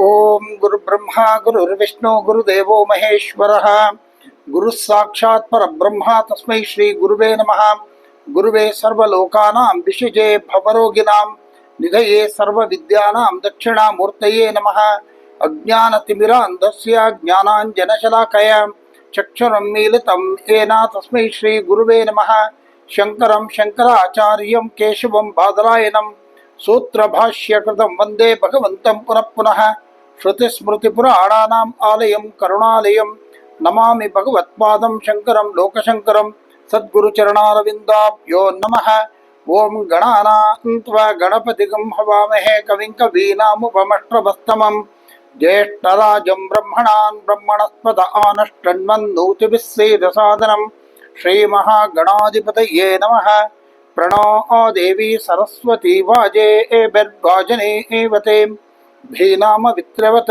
ॐ गुरुब्रह्मा, गुरुर्विष्णु, गुरुदेवो महेश्वरः। गुरुः साक्षात् तस्म श्री गुरु नम। गुरु सर्वोकाना विषजे सर्व निधये सर्वविद्यानां दक्षिणामूर्तये नमः। अज्ञानतिमिरान्धस्य ज्ञानाञ्जनशलाकय, चक्षुरं मीलितं तस्म श्री श्रीगुरुवे नम। शंकर शङ्कराचार्यं केशवं बादरायनम సూత్రభాష్యకృతం వందే భగవంతం పునఃపునః శృతిస్మృతిపురాణానాం ఆలయం కరుణాలయం నమామి భగవత్పాదం శంకరం లోకశంకరం సద్గురుచరణారవిందాభ్యో నమ. ఓం గణానాన్త్వా గణపతిగం హవామహే కవిం కవీనాముపమష్ట్రవస్తమం జ్యేష్ఠరాజం బ్రహ్మణాన్ బ్రహ్మణస్పద ఆనష్టన్మన్నూతిభిశ్రీరసాదనం श्रीमहागणाधिपतये नमः प्रण देवी सरस्वती वाजे एबेद्वाजने एवतेवत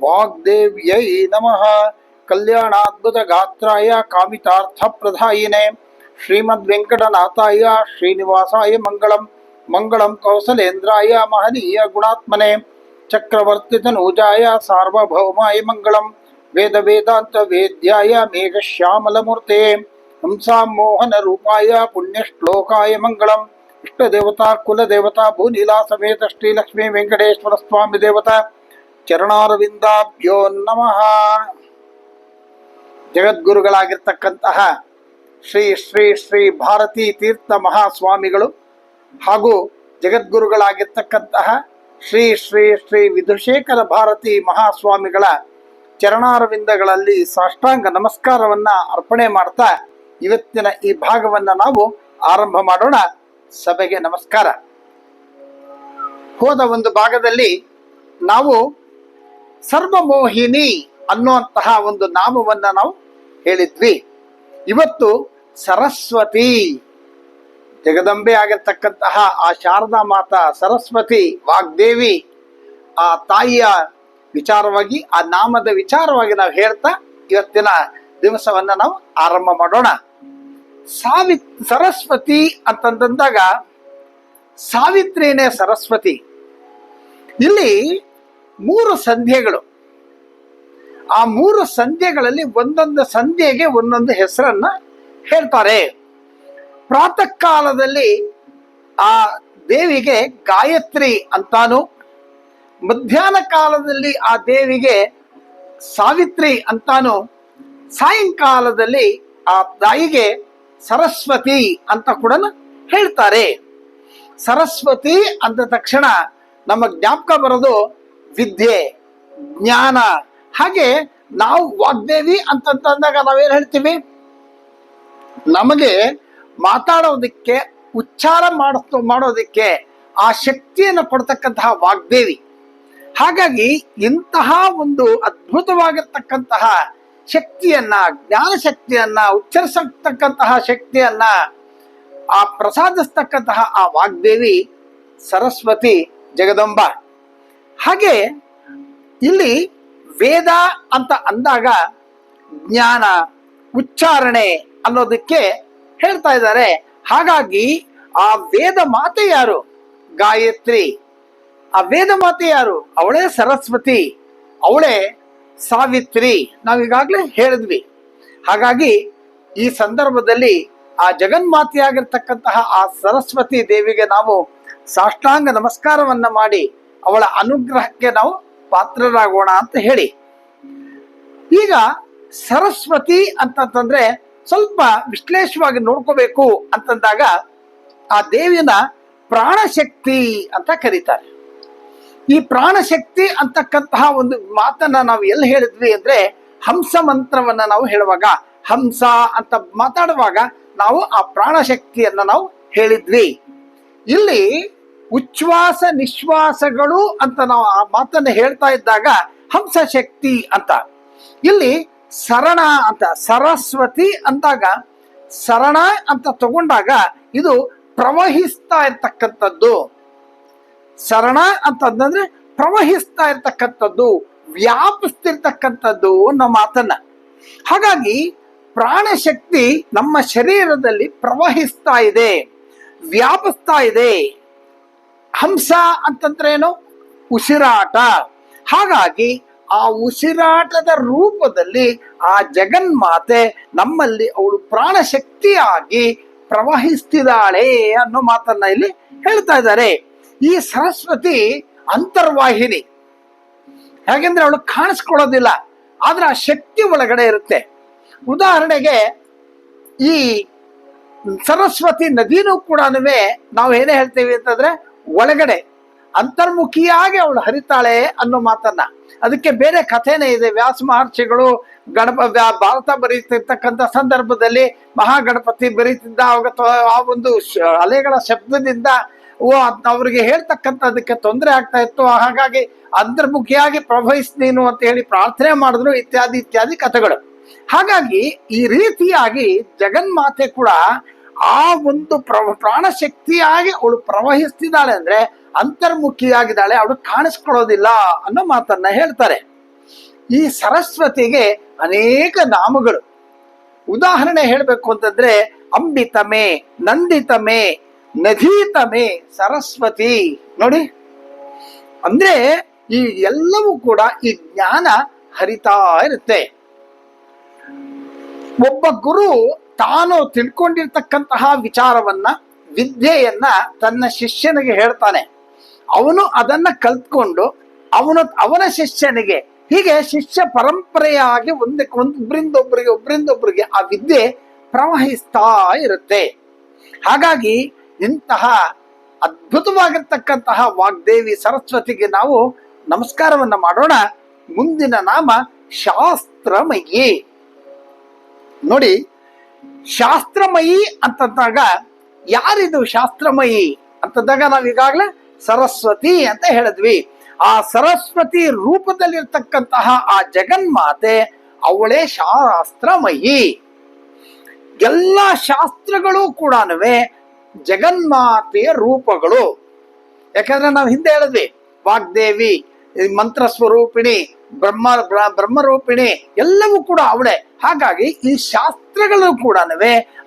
वाग्देव्यै नमः। कल्याणाद्भुतगात्राय कामितार्थप्रधायिने श्रीमद्वेङ्कटनाथाय श्रीनिवासाय मङ्गलं मङ्गलं कौसलेन्द्राय महनीय गुणात्मने चक्रवर्तितनूजाय सार्वभौमाय मङ्गलं वेदवेदान्तवेद्याय मेघश्यामलमूर्ते। ಮಂಗಳಂ ರೂಪಾಯ ಪುಣ್ಯಶ್ಲೋಕಾಯ ಮಂಗಳಂ. ಇಷ್ಟ ದೇವತಾ ಕುಲ ದೇವತಾ ಭೂನೀಲಾ ಸಮೇತ ಶ್ರೀಲಕ್ಷ್ಮೀ ವೆಂಕಟೇಶ್ವರ ಸ್ವಾಮಿ ದೇವತಾ. ಚರಣಾರವಿಂದಾಭ್ಯೋ ನಮಃ. ಜಗದ್ಗುರುಗಳಾಗಿರ್ತಕ್ಕಂತಹ ಶ್ರೀ ಶ್ರೀ ಶ್ರೀ ಭಾರತೀ ತೀರ್ಥ ಮಹಾಸ್ವಾಮಿಗಳು ಹಾಗೂ ಜಗದ್ಗುರುಗಳಾಗಿರ್ತಕ್ಕಂತಹ ಶ್ರೀ ಶ್ರೀ ಶ್ರೀ ವಿಧುಶೇಖರ ಭಾರತಿ ಮಹಾಸ್ವಾಮಿಗಳ ಚರಣಾರವಿಂದಗಳಲ್ಲಿ ಸಾಷ್ಟಾಂಗ ನಮಸ್ಕಾರವನ್ನು ಅರ್ಪಣೆ ಮಾಡ್ತಾ ಇವತ್ತಿನ ಈ ಭಾಗವನ್ನ ನಾವು ಆರಂಭ ಮಾಡೋಣ. ಸಭೆಗೆ ನಮಸ್ಕಾರ. ಹೋದ ಒಂದು ಭಾಗದಲ್ಲಿ ನಾವು ಸರ್ವಮೋಹಿನಿ ಅನ್ನುವಂತಹ ಒಂದು ನಾಮವನ್ನ ನಾವು ಹೇಳಿದ್ವಿ. ಇವತ್ತು ಸರಸ್ವತಿ, ಜಗದಂಬೆ ಆಗಿರ್ತಕ್ಕಂತಹ ಆ ಶಾರದಾ ಮಾತಾ ಸರಸ್ವತಿ ವಾಗ್ದೇವಿ, ಆ ತಾಯಿಯ ವಿಚಾರವಾಗಿ, ಆ ನಾಮದ ವಿಚಾರವಾಗಿ ನಾವು ಹೇಳ್ತಾ ಇವತ್ತಿನ ದಿವಸವನ್ನ ನಾವು ಆರಂಭ ಮಾಡೋಣ. ಸಾವಿ ಸರಸ್ವತಿ ಅಂತಂದಾಗ ಸಾವಿತ್ರಿನೇ ಸರಸ್ವತಿ. ಇಲ್ಲಿ ಮೂರು ಸಂಧ್ಯೆಗಳು. ಆ ಮೂರು ಸಂಧ್ಯೆಗಳಲ್ಲಿ ಒಂದೊಂದು ಸಂಧ್ಯೆಗೆ ಒಂದೊಂದು ಹೆಸರನ್ನ ಹೇಳ್ತಾರೆ. ಪ್ರಾತಃ ಕಾಲದಲ್ಲಿ ಆ ದೇವಿಗೆ ಗಾಯತ್ರಿ ಅಂತಾನು, ಮಧ್ಯಾಹ್ನ ಕಾಲದಲ್ಲಿ ಆ ದೇವಿಗೆ ಸಾವಿತ್ರಿ ಅಂತಾನು, ಸಾಯಂಕಾಲದಲ್ಲಿ ಆ ತಾಯಿಗೆ ಸರಸ್ವತಿ ಅಂತ ಕೂಡ ಹೇಳ್ತಾರೆ. ಸರಸ್ವತಿ ಅಂದ ತಕ್ಷಣ ನಮ್ಮ ಜ್ಞಾಪಕ ಬರೋದು ವಿದ್ಯೆ, ಜ್ಞಾನ. ಹಾಗೆ ನಾವು ವಾಗ್ದೇವಿ ಅಂತಂದಾಗ ನಾವೇನ್ ಹೇಳ್ತೀವಿ? ನಮಗೆ ಮಾತಾಡೋದಕ್ಕೆ, ಉಚ್ಚಾರ ಮಾಡ ಮಾಡೋದಕ್ಕೆ ಆ ಶಕ್ತಿಯನ್ನು ಕೊಡ್ತಕ್ಕಂತಹ ವಾಗ್ದೇವಿ. ಹಾಗಾಗಿ ಇಂತಹ ಒಂದು ಅದ್ಭುತವಾಗಿರ್ತಕ್ಕಂತಹ ಶಕ್ತಿಯನ್ನ, ಜ್ಞಾನ ಶಕ್ತಿಯನ್ನ, ಉಚ್ಚರಿಸತಕ್ಕಂತಹ ಶಕ್ತಿಯನ್ನ, ಆ ಪ್ರಸಾದಿಸ್ತಕ್ಕಂತಹ ಆ ವಾಗ್ದೇವಿ ಸರಸ್ವತಿ ಜಗದಂಬ. ಹಾಗೆ ಇಲ್ಲಿ ವೇದ ಅಂತ ಅಂದಾಗ ಜ್ಞಾನ, ಉಚ್ಚಾರಣೆ ಅನ್ನೋದಕ್ಕೆ ಹೇಳ್ತಾ ಇದ್ದಾರೆ. ಹಾಗಾಗಿ ಆ ವೇದ ಮಾತೆ ಯಾರು? ಗಾಯತ್ರಿ. ಆ ವೇದ ಮಾತೆ ಯಾರು? ಅವಳೇ ಸರಸ್ವತಿ. ಅವಳೇ ಸಾವಿತ್ರಿ, ನಾವು ಈಗಾಗಲೇ ಹೇಳಿದ್ವಿ. ಹಾಗಾಗಿ ಈ ಸಂದರ್ಭದಲ್ಲಿ ಆ ಜಗನ್ಮಾತೆಯಾಗಿರ್ತಕ್ಕಂತಹ ಆ ಸರಸ್ವತಿ ದೇವಿಗೆ ನಾವು ಸಾಷ್ಟಾಂಗ ನಮಸ್ಕಾರವನ್ನ ಮಾಡಿ ಅವಳ ಅನುಗ್ರಹಕ್ಕೆ ನಾವು ಪಾತ್ರರಾಗೋಣ ಅಂತ ಹೇಳಿ. ಈಗ ಸರಸ್ವತಿ ಅಂತಂತಂದ್ರೆ ಸ್ವಲ್ಪ ವಿಶ್ಲೇಷವಾಗಿ ನೋಡ್ಕೋಬೇಕು ಅಂತಂದಾಗ ಆ ದೇವಿನ ಪ್ರಾಣಶಕ್ತಿ ಅಂತ ಕರೀತಾರೆ. ಈ ಪ್ರಾಣಶಕ್ತಿ ಅಂತಕ್ಕಂತಹ ಒಂದು ಮಾತನ್ನ ನಾವು ಎಲ್ಲಿ ಹೇಳಿದ್ವಿ ಅಂದ್ರೆ ಹಂಸ ಮಂತ್ರವನ್ನ ನಾವು ಹೇಳುವಾಗ, ಹಂಸ ಅಂತ ಮಾತಾಡುವಾಗ ನಾವು ಆ ಪ್ರಾಣಶಕ್ತಿಯನ್ನ ನಾವು ಹೇಳಿದ್ವಿ. ಇಲ್ಲಿ ಉಚ್ಛ್ವಾಸ ನಿಶ್ವಾಸಗಳು ಅಂತ ನಾವು ಆ ಮಾತನ್ನ ಹೇಳ್ತಾ ಇದ್ದಾಗ ಹಂಸ ಶಕ್ತಿ ಅಂತ. ಇಲ್ಲಿ ಸರಣ ಅಂತ, ಸರಸ್ವತಿ ಅಂದಾಗ, ಸರಣ ಅಂತ ತಗೊಂಡಾಗ ಇದು ಪ್ರವಹಿಸ್ತಾ ಇರ್ತಕ್ಕಂಥದ್ದು. ಸರಣ ಅಂತಂದ್ರೆ ಪ್ರವಹಿಸ್ತಾ ಇರ್ತಕ್ಕಂಥದ್ದು, ವ್ಯಾಪಿಸ್ತಿರ್ತಕ್ಕಂಥದ್ದು ಅನ್ನೋ ಮಾತನ್ನ. ಹಾಗಾಗಿ ಪ್ರಾಣಶಕ್ತಿ ನಮ್ಮ ಶರೀರದಲ್ಲಿ ಪ್ರವಹಿಸ್ತಾ ಇದೆ, ವ್ಯಾಪಿಸ್ತಾ ಇದೆ. ಹಂಸ ಅಂತಂದ್ರೇನು? ಉಸಿರಾಟ. ಹಾಗಾಗಿ ಆ ಉಸಿರಾಟದ ರೂಪದಲ್ಲಿ ಆ ಜಗನ್ಮಾತೆ ನಮ್ಮಲ್ಲಿ ಅವಳು ಪ್ರಾಣಶಕ್ತಿಯಾಗಿ ಪ್ರವಹಿಸ್ತಿದ್ದಾಳೆ ಅನ್ನೋ ಮಾತನ್ನ ಇಲ್ಲಿ ಹೇಳ್ತಾ ಇದ್ದಾರೆ. ಈ ಸರಸ್ವತಿ ಅಂತರ್ವಾಹಿನಿ. ಯಾಕೆಂದ್ರೆ ಅವಳು ಕಾಣಿಸ್ಕೊಳ್ಳೋದಿಲ್ಲ, ಆದ್ರೆ ಆ ಶಕ್ತಿ ಒಳಗಡೆ ಇರುತ್ತೆ. ಉದಾಹರಣೆಗೆ ಈ ಸರಸ್ವತಿ ನದಿನೂ ಕೂಡ ನಾವು ಏನೇ ಹೇಳ್ತೀವಿ ಅಂತಂದ್ರೆ ಒಳಗಡೆ, ಅಂತರ್ಮುಖಿಯಾಗಿ ಅವಳು ಹರಿತಾಳೆ ಅನ್ನೋ ಮಾತನ್ನ. ಅದಕ್ಕೆ ಬೇರೆ ಕಥೆನೇ ಇದೆ, ವ್ಯಾಸ ಮಹರ್ಷಿಗಳು ಗಣಪ ಭಾರತ ಬರೀತಿರ್ತಕ್ಕಂಥ ಸಂದರ್ಭದಲ್ಲಿ ಮಹಾಗಣಪತಿ ಬರೀತಿದ್ದ ಆ ಒಂದು ಅಲೆಗಳ ಶಬ್ದದಿಂದ ಅವ್ರಿಗೆ ಹೇಳ್ತಕ್ಕಂಥದಕ್ಕೆ ತೊಂದರೆ ಆಗ್ತಾ ಇತ್ತು. ಹಾಗಾಗಿ ಅಂತರ್ಮುಖಿಯಾಗಿ ಪ್ರವಹಿಸ್ತೀನು ಅಂತ ಹೇಳಿ ಪ್ರಾರ್ಥನೆ ಮಾಡಿದ್ರು, ಇತ್ಯಾದಿ ಇತ್ಯಾದಿ ಕಥೆಗಳು. ಹಾಗಾಗಿ ಈ ರೀತಿಯಾಗಿ ಜಗನ್ಮಾತೆ ಕೂಡ ಆ ಒಂದು ಪ್ರವ, ಪ್ರಾಣಶಕ್ತಿಯಾಗಿ ಅವಳು ಪ್ರವಹಿಸ್ತಿದ್ದಾಳೆ ಅಂದ್ರೆ ಅಂತರ್ಮುಖಿಯಾಗಿದ್ದಾಳೆ, ಅವಳು ಕಾಣಿಸ್ಕೊಳ್ಳೋದಿಲ್ಲ ಅನ್ನೋ ಮಾತನ್ನ ಹೇಳ್ತಾರೆ. ಈ ಸರಸ್ವತಿಗೆ ಅನೇಕ ನಾಮಗಳು. ಉದಾಹರಣೆ ಹೇಳಬೇಕು ಅಂತಂದ್ರೆ, ಅಂಬಿತಮೆ, ನಂದಿತಮೆ ನದೀತಮೆ ಸರಸ್ವತಿ. ನೋಡಿ, ಅಂದ್ರೆ ಈ ಎಲ್ಲವೂ ಕೂಡ ಈ ಜ್ಞಾನ ಹರಿತಾ ಇರುತ್ತೆ. ಒಬ್ಬ ಗುರು ತಾನು ತಿಳ್ಕೊಂಡಿರ್ತಕ್ಕಂತಹ ವಿಚಾರವನ್ನ, ವಿದ್ಯೆಯನ್ನ ತನ್ನ ಶಿಷ್ಯನಿಗೆ ಹೇಳ್ತಾನೆ. ಅವನು ಅದನ್ನ ಕಲ್ತ್ಕೊಂಡು ಅವನ ಅವನ ಶಿಷ್ಯನಿಗೆ, ಹೀಗೆ ಶಿಷ್ಯ ಪರಂಪರೆಯಾಗಿ ಒಂದಕ್ಕೆ ಒಂದೊಬ್ಬರಿಂದ ಒಬ್ಬರಿಗೆ ಒಬ್ಬರಿಂದ ಒಬ್ಬರಿಗೆ ಆ ವಿದ್ಯೆ ಪ್ರವಹಿಸ್ತಾ ಇರುತ್ತೆ. ಹಾಗಾಗಿ ಇಂತಹ ಅದ್ಭುತವಾಗಿರ್ತಕ್ಕಂತಹ ವಾಗ್ದೇವಿ ಸರಸ್ವತಿಗೆ ನಾವು ನಮಸ್ಕಾರವನ್ನು ಮಾಡೋಣ. ಮುಂದಿನ ನಾಮ ಶಾಸ್ತ್ರಮಯಿ. ನೋಡಿ, ಶಾಸ್ತ್ರಮಯಿ ಅಂತಂದಾಗ ಯಾರಿದು ಶಾಸ್ತ್ರಮಯಿ ಅಂತಂದಾಗ ನಾವು ಈಗಾಗಲೇ ಸರಸ್ವತಿ ಅಂತ ಹೇಳಿದ್ವಿ. ಆ ಸರಸ್ವತಿ ರೂಪದಲ್ಲಿರ್ತಕ್ಕಂತಹ ಆ ಜಗನ್ಮಾತೆ ಅವಳೇ ಶಾಸ್ತ್ರಮಯಿ. ಎಲ್ಲ ಶಾಸ್ತ್ರಗಳು ಕೂಡ ಜಗನ್ಮಾತೆಯ ರೂಪಗಳು. ಯಾಕಂದ್ರೆ ನಾವು ಹಿಂದೆ ಹೇಳಿದ್ವಿ, ವಾಗ್ದೇವಿ, ಮಂತ್ರ ಸ್ವರೂಪಿಣಿ, ಬ್ರಹ್ಮ, ಬ್ರ- ಬ್ರಹ್ಮರೂಪಿಣಿ, ಎಲ್ಲವೂ ಕೂಡ ಅವಳೆ. ಹಾಗಾಗಿ ಈ ಶಾಸ್ತ್ರಗಳು ಕೂಡ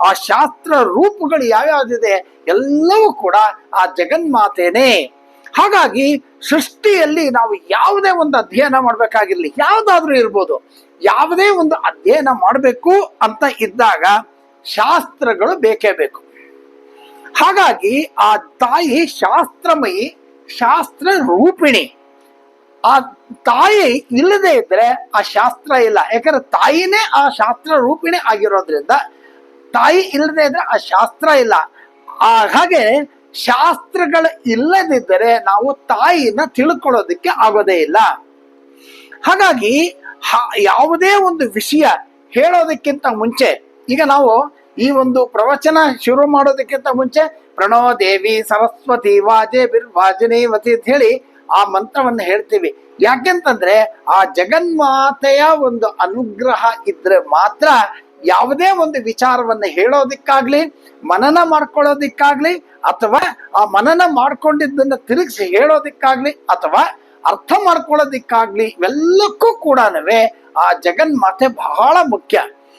ಆ ಶಾಸ್ತ್ರ ರೂಪಗಳು ಯಾವ್ಯಾವ್ದಿದೆ, ಎಲ್ಲವೂ ಕೂಡ ಆ ಜಗನ್ಮಾತೆನೇ. ಹಾಗಾಗಿ ಸೃಷ್ಟಿಯಲ್ಲಿ ನಾವು ಯಾವುದೇ ಒಂದು ಅಧ್ಯಯನ ಮಾಡ್ಬೇಕಾಗಿರ್ಲಿ, ಯಾವುದಾದ್ರೂ ಇರ್ಬೋದು, ಯಾವುದೇ ಒಂದು ಅಧ್ಯಯನ ಮಾಡಬೇಕು ಅಂತ ಇದ್ದಾಗ ಶಾಸ್ತ್ರಗಳು ಬೇಕೇ ಬೇಕು. ಹಾಗಾಗಿ ಆ ತಾಯಿ ಶಾಸ್ತ್ರಮಯಿ ಶಾಸ್ತ್ರ ರೂಪಿಣಿ ಆ ತಾಯಿ ಇಲ್ಲದೆ ಇದ್ರೆ ಆ ಶಾಸ್ತ್ರ ಇಲ್ಲ. ಯಾಕಂದ್ರೆ ತಾಯಿನೇ ಆ ಶಾಸ್ತ್ರ ರೂಪಿಣಿ ಆಗಿರೋದ್ರಿಂದ ತಾಯಿ ಇಲ್ಲದೆ ಇದ್ರೆ ಆ ಶಾಸ್ತ್ರ ಇಲ್ಲ. ಆ ಹಾಗೆ ಶಾಸ್ತ್ರಗಳು ಇಲ್ಲದಿದ್ದರೆ ನಾವು ತಾಯಿನ ತಿಳ್ಕೊಳ್ಳೋದಕ್ಕೆ ಆಗೋದೇ ಇಲ್ಲ. ಹಾಗಾಗಿ ಯಾವುದೇ ಒಂದು ವಿಷಯ ಹೇಳೋದಕ್ಕಿಂತ ಮುಂಚೆ ಈಗ ನಾವು ಈ ಒಂದು ಪ್ರವಚನ ಶುರು ಮಾಡೋದಕ್ಕಿಂತ ಮುಂಚೆ ಪ್ರಣೋ ದೇವಿ ಸರಸ್ವತಿ ವಾಜೆ ಬಿರ್ವಾಜನೇವತಿ ಅಂತ ಹೇಳಿ ಆ ಮಂತ್ರವನ್ನು ಹೇಳ್ತೀವಿ. ಯಾಕೆಂತಂದ್ರೆ ಆ ಜಗನ್ಮಾತೆಯ ಒಂದು ಅನುಗ್ರಹ ಇದ್ರೆ ಮಾತ್ರ ಯಾವುದೇ ಒಂದು ವಿಚಾರವನ್ನು ಹೇಳೋದಿಕ್ಕಾಗ್ಲಿ, ಮನನ ಮಾಡ್ಕೊಳ್ಳೋದಿಕ್ಕಾಗ್ಲಿ, ಅಥವಾ ಆ ಮನನ ಮಾಡ್ಕೊಂಡಿದ್ದನ್ನ ತಿರುಗಿಸಿ ಹೇಳೋದಿಕ್ಕಾಗ್ಲಿ, ಅಥವಾ ಅರ್ಥ ಮಾಡ್ಕೊಳ್ಳೋದಿಕ್ಕಾಗ್ಲಿ, ಇವೆಲ್ಲಕ್ಕೂ ಕೂಡ ಆ ಜಗನ್ಮಾತೆ ಬಹಳ ಮುಖ್ಯ.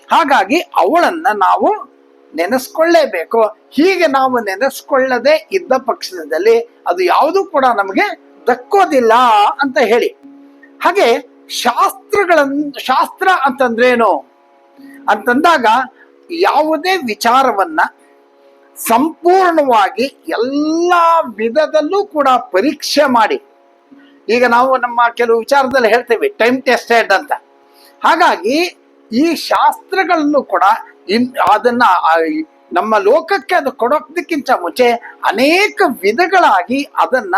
ಹಾಗಾಗಿ ಅವಳನ್ನ ನಾವು ನೆನೆಸ್ಕೊಳ್ಳೇಬೇಕು. ಹೀಗೆ ನಾವು ನೆನೆಸ್ಕೊಳ್ಳದೆ ಇದ್ದ ಪಕ್ಷದಲ್ಲಿ ಅದು ಯಾವುದೂ ಕೂಡ ನಮಗೆ ದಕ್ಕೋದಿಲ್ಲ ಅಂತ ಹೇಳಿ. ಹಾಗೆ ಶಾಸ್ತ್ರಗಳನ್ನ ಶಾಸ್ತ್ರ ಅಂತಂದ್ರೇನು? ಅಂತಂದಾಗ ಯಾವುದೇ ವಿಚಾರವನ್ನ ಸಂಪೂರ್ಣವಾಗಿ ಎಲ್ಲ ವಿಧದಲ್ಲೂ ಕೂಡ ಪರೀಕ್ಷೆ ಮಾಡಿ. ಈಗ ನಾವು ನಮ್ಮ ಕೆಲವು ವಿಚಾರದಲ್ಲಿ ಹೇಳ್ತೇವೆ ಟೈಮ್ ಟೆಸ್ಟೆಡ್ ಅಂತ. ಹಾಗಾಗಿ ಈ ಶಾಸ್ತ್ರಗಳನ್ನು ಕೂಡ ಇನ್ ಅದನ್ನ ನಮ್ಮ ಲೋಕಕ್ಕೆ ಅದು ಕೊಡೋದಕ್ಕಿಂತ ಮುಂಚೆ ಅನೇಕ ವಿಧಗಳಾಗಿ ಅದನ್ನ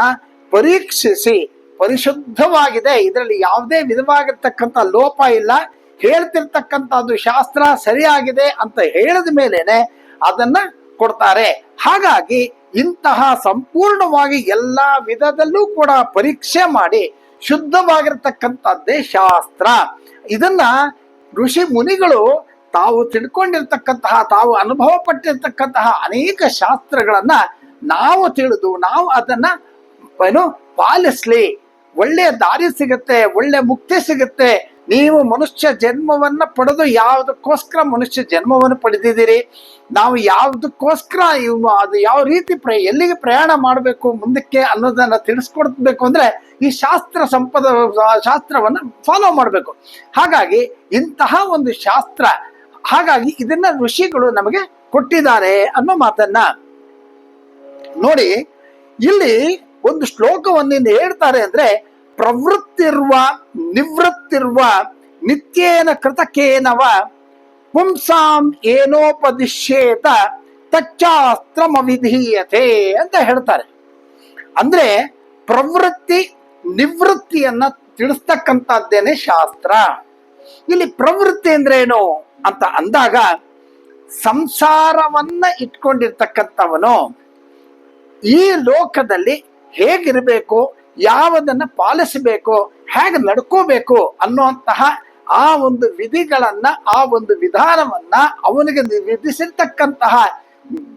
ಪರೀಕ್ಷಿಸಿ, ಪರಿಶುದ್ಧವಾಗಿದೆ. ಇದರಲ್ಲಿ ಯಾವುದೇ ವಿಧವಾಗಿರ್ತಕ್ಕಂಥ ಲೋಪ ಇಲ್ಲ. ಹೇಳ್ತಿರ್ತಕ್ಕಂಥದ್ದು ಶಾಸ್ತ್ರ ಸರಿಯಾಗಿದೆ ಅಂತ ಹೇಳಿದ ಮೇಲೇನೆ ಅದನ್ನ ಕೊಡ್ತಾರೆ. ಹಾಗಾಗಿ ಇಂತಹ ಸಂಪೂರ್ಣವಾಗಿ ಎಲ್ಲಾ ವಿಧದಲ್ಲೂ ಕೂಡ ಪರೀಕ್ಷೆ ಮಾಡಿ ಶುದ್ಧವಾಗಿರ್ತಕ್ಕಂಥದ್ದೇ ಶಾಸ್ತ್ರ. ಇದನ್ನ ಋಷಿ ಮುನಿಗಳು ತಾವು ತಿಳ್ಕೊಂಡಿರ್ತಕ್ಕಂತಹ, ತಾವು ಅನುಭವ ಪಟ್ಟಿರ್ತಕ್ಕಂತಹ ಅನೇಕ ಶಾಸ್ತ್ರಗಳನ್ನ ನಾವು ತಿಳಿದು, ನಾವು ಅದನ್ನ ಏನು ಪಾಲಿಸ್ಲಿ. ಒಳ್ಳೆಯ ದಾರಿ ಸಿಗುತ್ತೆ, ಒಳ್ಳೆ ಮುಕ್ತಿ ಸಿಗುತ್ತೆ. ನೀವು ಮನುಷ್ಯ ಜನ್ಮವನ್ನ ಪಡೆದು ಯಾವುದಕ್ಕೋಸ್ಕರ ಮನುಷ್ಯ ಜನ್ಮವನ್ನು ಪಡೆದಿದ್ದೀರಿ? ನಾವು ಯಾವುದಕ್ಕೋಸ್ಕರ ಅದು ಯಾವ ರೀತಿ ಪ್ರ ಎಲ್ಲಿಗೆ ಪ್ರಯಾಣ ಮಾಡಬೇಕು, ಮುಂದಕ್ಕೆ ಅನ್ನೋದನ್ನ ತಿಳಿಸ್ಕೊಡ್ಬೇಕು ಅಂದ್ರೆ ಈ ಶಾಸ್ತ್ರ ಸಂಪದ, ಶಾಸ್ತ್ರವನ್ನು ಫಾಲೋ ಮಾಡಬೇಕು. ಹಾಗಾಗಿ ಇಂತಹ ಒಂದು ಶಾಸ್ತ್ರ ಹಾಗಾಗಿ ಇದನ್ನ ಋಷಿಗಳು ನಮಗೆ ಕೊಟ್ಟಿದ್ದಾರೆ ಅನ್ನೋ ಮಾತನ್ನ ನೋಡಿ, ಇಲ್ಲಿ ಒಂದು ಶ್ಲೋಕವನ್ನು ಹೇಳ್ತಾರೆ ಅಂದ್ರೆ, ಪ್ರವೃತ್ತಿರುವ ನಿವೃತ್ತಿರುವ ನಿತ್ಯೇನ ಕೃತಕೇನವ ಪುಂಸಾಂ ಏನೋಪದಿಶ್ಯೇತ ತಚ್ಚಾಸ್ತ್ರಮ ವಿಧೀಯತೆ ಅಂತ ಹೇಳ್ತಾರೆ. ಅಂದ್ರೆ ಪ್ರವೃತ್ತಿ ನಿವೃತ್ತಿಯನ್ನ ತಿಳಿಸ್ತಕ್ಕಂಥದ್ದೇನೆ ಶಾಸ್ತ್ರ. ಇಲ್ಲಿ ಪ್ರವೃತ್ತಿ ಅಂದ್ರೆ ಏನು ಅಂತ ಅಂದಾಗ ಸಂಸಾರವನ್ನ ಇಟ್ಕೊಂಡಿರ್ತಕ್ಕಂಥವನು ಈ ಲೋಕದಲ್ಲಿ ಹೇಗಿರಬೇಕು, ಯಾವುದನ್ನು ಪಾಲಿಸಬೇಕು, ಹೇಗೆ ನಡ್ಕೋಬೇಕು ಅನ್ನುವಂತಹ ಆ ಒಂದು ವಿಧಿಗಳನ್ನ, ಆ ಒಂದು ವಿಧಾನವನ್ನ ಅವನಿಗೆ ವಿಧಿಸಿರ್ತಕ್ಕಂತಹ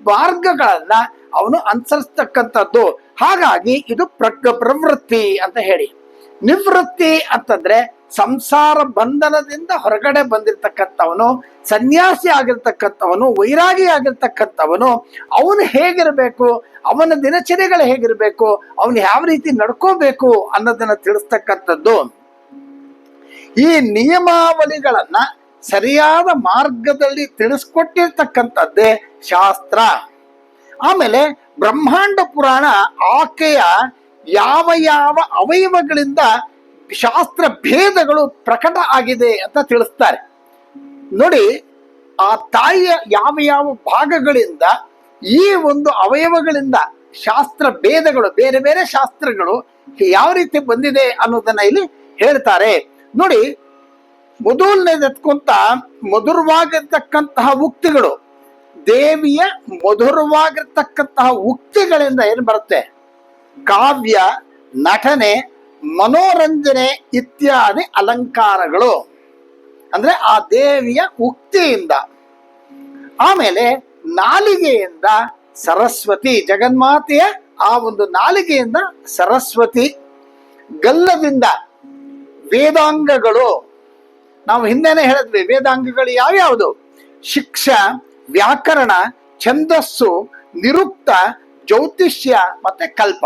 ಮಾರ್ಗಗಳನ್ನ ಅವನು ಅನುಸರಿಸ್ತಕ್ಕಂಥದ್ದು. ಹಾಗಾಗಿ ಇದು ಪ್ರವೃತ್ತಿ ಅಂತ ಹೇಳಿ. ನಿವೃತ್ತಿ ಅಂತಂದ್ರೆ ಸಂಸಾರ ಬಂಧನದಿಂದ ಹೊರಗಡೆ ಬಂದಿರತಕ್ಕಂಥವನು, ಸನ್ಯಾಸಿ ಆಗಿರ್ತಕ್ಕಂಥವನು, ವೈರಾಗಿ ಆಗಿರ್ತಕ್ಕಂಥವನು, ಅವನು ಹೇಗಿರಬೇಕು, ಅವನ ದಿನಚರಿಗಳು ಹೇಗಿರಬೇಕು, ಅವನು ಯಾವ ರೀತಿ ನಡ್ಕೋಬೇಕು ಅನ್ನೋದನ್ನ ತಿಳಿಸ್ತಕ್ಕಂಥದ್ದು. ಈ ನಿಯಮಾವಳಿಗಳನ್ನ ಸರಿಯಾದ ಮಾರ್ಗದಲ್ಲಿ ತಿಳಿಸ್ಕೊಟ್ಟಿರ್ತಕ್ಕಂಥದ್ದೇ ಶಾಸ್ತ್ರ. ಆಮೇಲೆ ಬ್ರಹ್ಮಾಂಡ ಪುರಾಣ ಆಕೆಯ ಯಾವ ಯಾವ ಅವಯವಗಳಿಂದ ಶಾಸ್ತ್ರ ಭೇದಗಳು ಪ್ರಕಟ ಆಗಿದೆ ಅಂತ ತಿಳಿಸ್ತಾರೆ. ನೋಡಿ, ಆ ತಾಯಿಯ ಯಾವ ಯಾವ ಭಾಗಗಳಿಂದ, ಈ ಒಂದು ಅವಯವಗಳಿಂದ ಶಾಸ್ತ್ರ ಭೇದಗಳು, ಬೇರೆ ಬೇರೆ ಶಾಸ್ತ್ರಗಳು ಯಾವ ರೀತಿ ಬಂದಿದೆ ಅನ್ನೋದನ್ನ ಇಲ್ಲಿ ಹೇಳ್ತಾರೆ. ನೋಡಿ ಮೊದಲನೇದತ್ಕೊಂತ ಮಧುರವಾಗಿರ್ತಕ್ಕಂತಹ ಉಕ್ತಿಗಳು, ದೇವಿಯ ಮಧುರವಾಗಿರ್ತಕ್ಕಂತಹ ಉಕ್ತಿಗಳಿಂದ ಏನು ಬರುತ್ತೆ? ಕಾವ್ಯ, ನಟನೆ ಮನೋರಂಜನೆ ಇತ್ಯಾದಿ ಅಲಂಕಾರಗಳು. ಅಂದ್ರೆ ಆ ದೇವಿಯ ಉಕ್ತಿಯಿಂದ. ಆಮೇಲೆ ನಾಲಿಗೆಯಿಂದ ಸರಸ್ವತಿ, ಜಗನ್ಮಾತೆಯ ಆ ಒಂದು ನಾಲಿಗೆಯಿಂದ ಸರಸ್ವತಿ, ಗಲ್ಲದಿಂದ ವೇದಾಂಗಗಳು. ನಾವು ಹಿಂದೆನೆ ಹೇಳಿದ್ವಿ, ವೇದಾಂಗಗಳು ಯಾವ್ಯಾವುದು? ಶಿಕ್ಷ, ವ್ಯಾಕರಣ, ಛಂದಸ್ಸು, ನಿರುಕ್ತ, ಜ್ಯೋತಿಷ್ಯ, ಮತ್ತೆ ಕಲ್ಪ.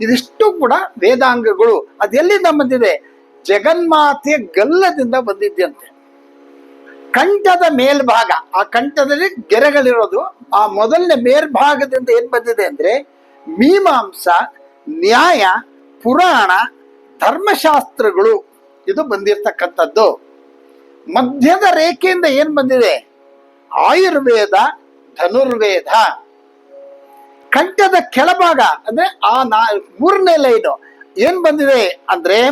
ಇದಿಷ್ಟು ಕೂಡ ವೇದಾಂಗಗಳು ಅದೆಲ್ಲಿಂದ ಬಂದಿದೆ? ಜಗನ್ಮಾತೆಯ ಗಲ್ಲದಿಂದ ಬಂದಿದ್ದಂತೆ ಕಂಠದ ಮೇಲ್ಭಾಗ, ಆ ಕಂಠದಲ್ಲಿ ಗೆರೆಗಳಿರೋದು, ಆ ಮೊದಲನೇ ಮೇಲ್ಭಾಗದಿಂದ ಏನ್ ಬಂದಿದೆ ಅಂದ್ರೆ, ಮೀಮಾಂಸ, ನ್ಯಾಯ, ಪುರಾಣ, ಧರ್ಮಶಾಸ್ತ್ರಗಳು, ಇದು ಬಂದಿರತಕ್ಕಂಥದ್ದು. ಮಧ್ಯದ ರೇಖೆಯಿಂದ ಏನ್ ಬಂದಿದೆ? ಆಯುರ್ವೇದ, ಧನುರ್ವೇದ. ಕಂಠದ ಕೆಳಭಾಗ, ಅಂದ್ರೆ ಆ ನಾ, ಮೂರನೇ ಲೈನು ಏನ್ ಬಂದಿದೆ ಅಂದ್ರೆ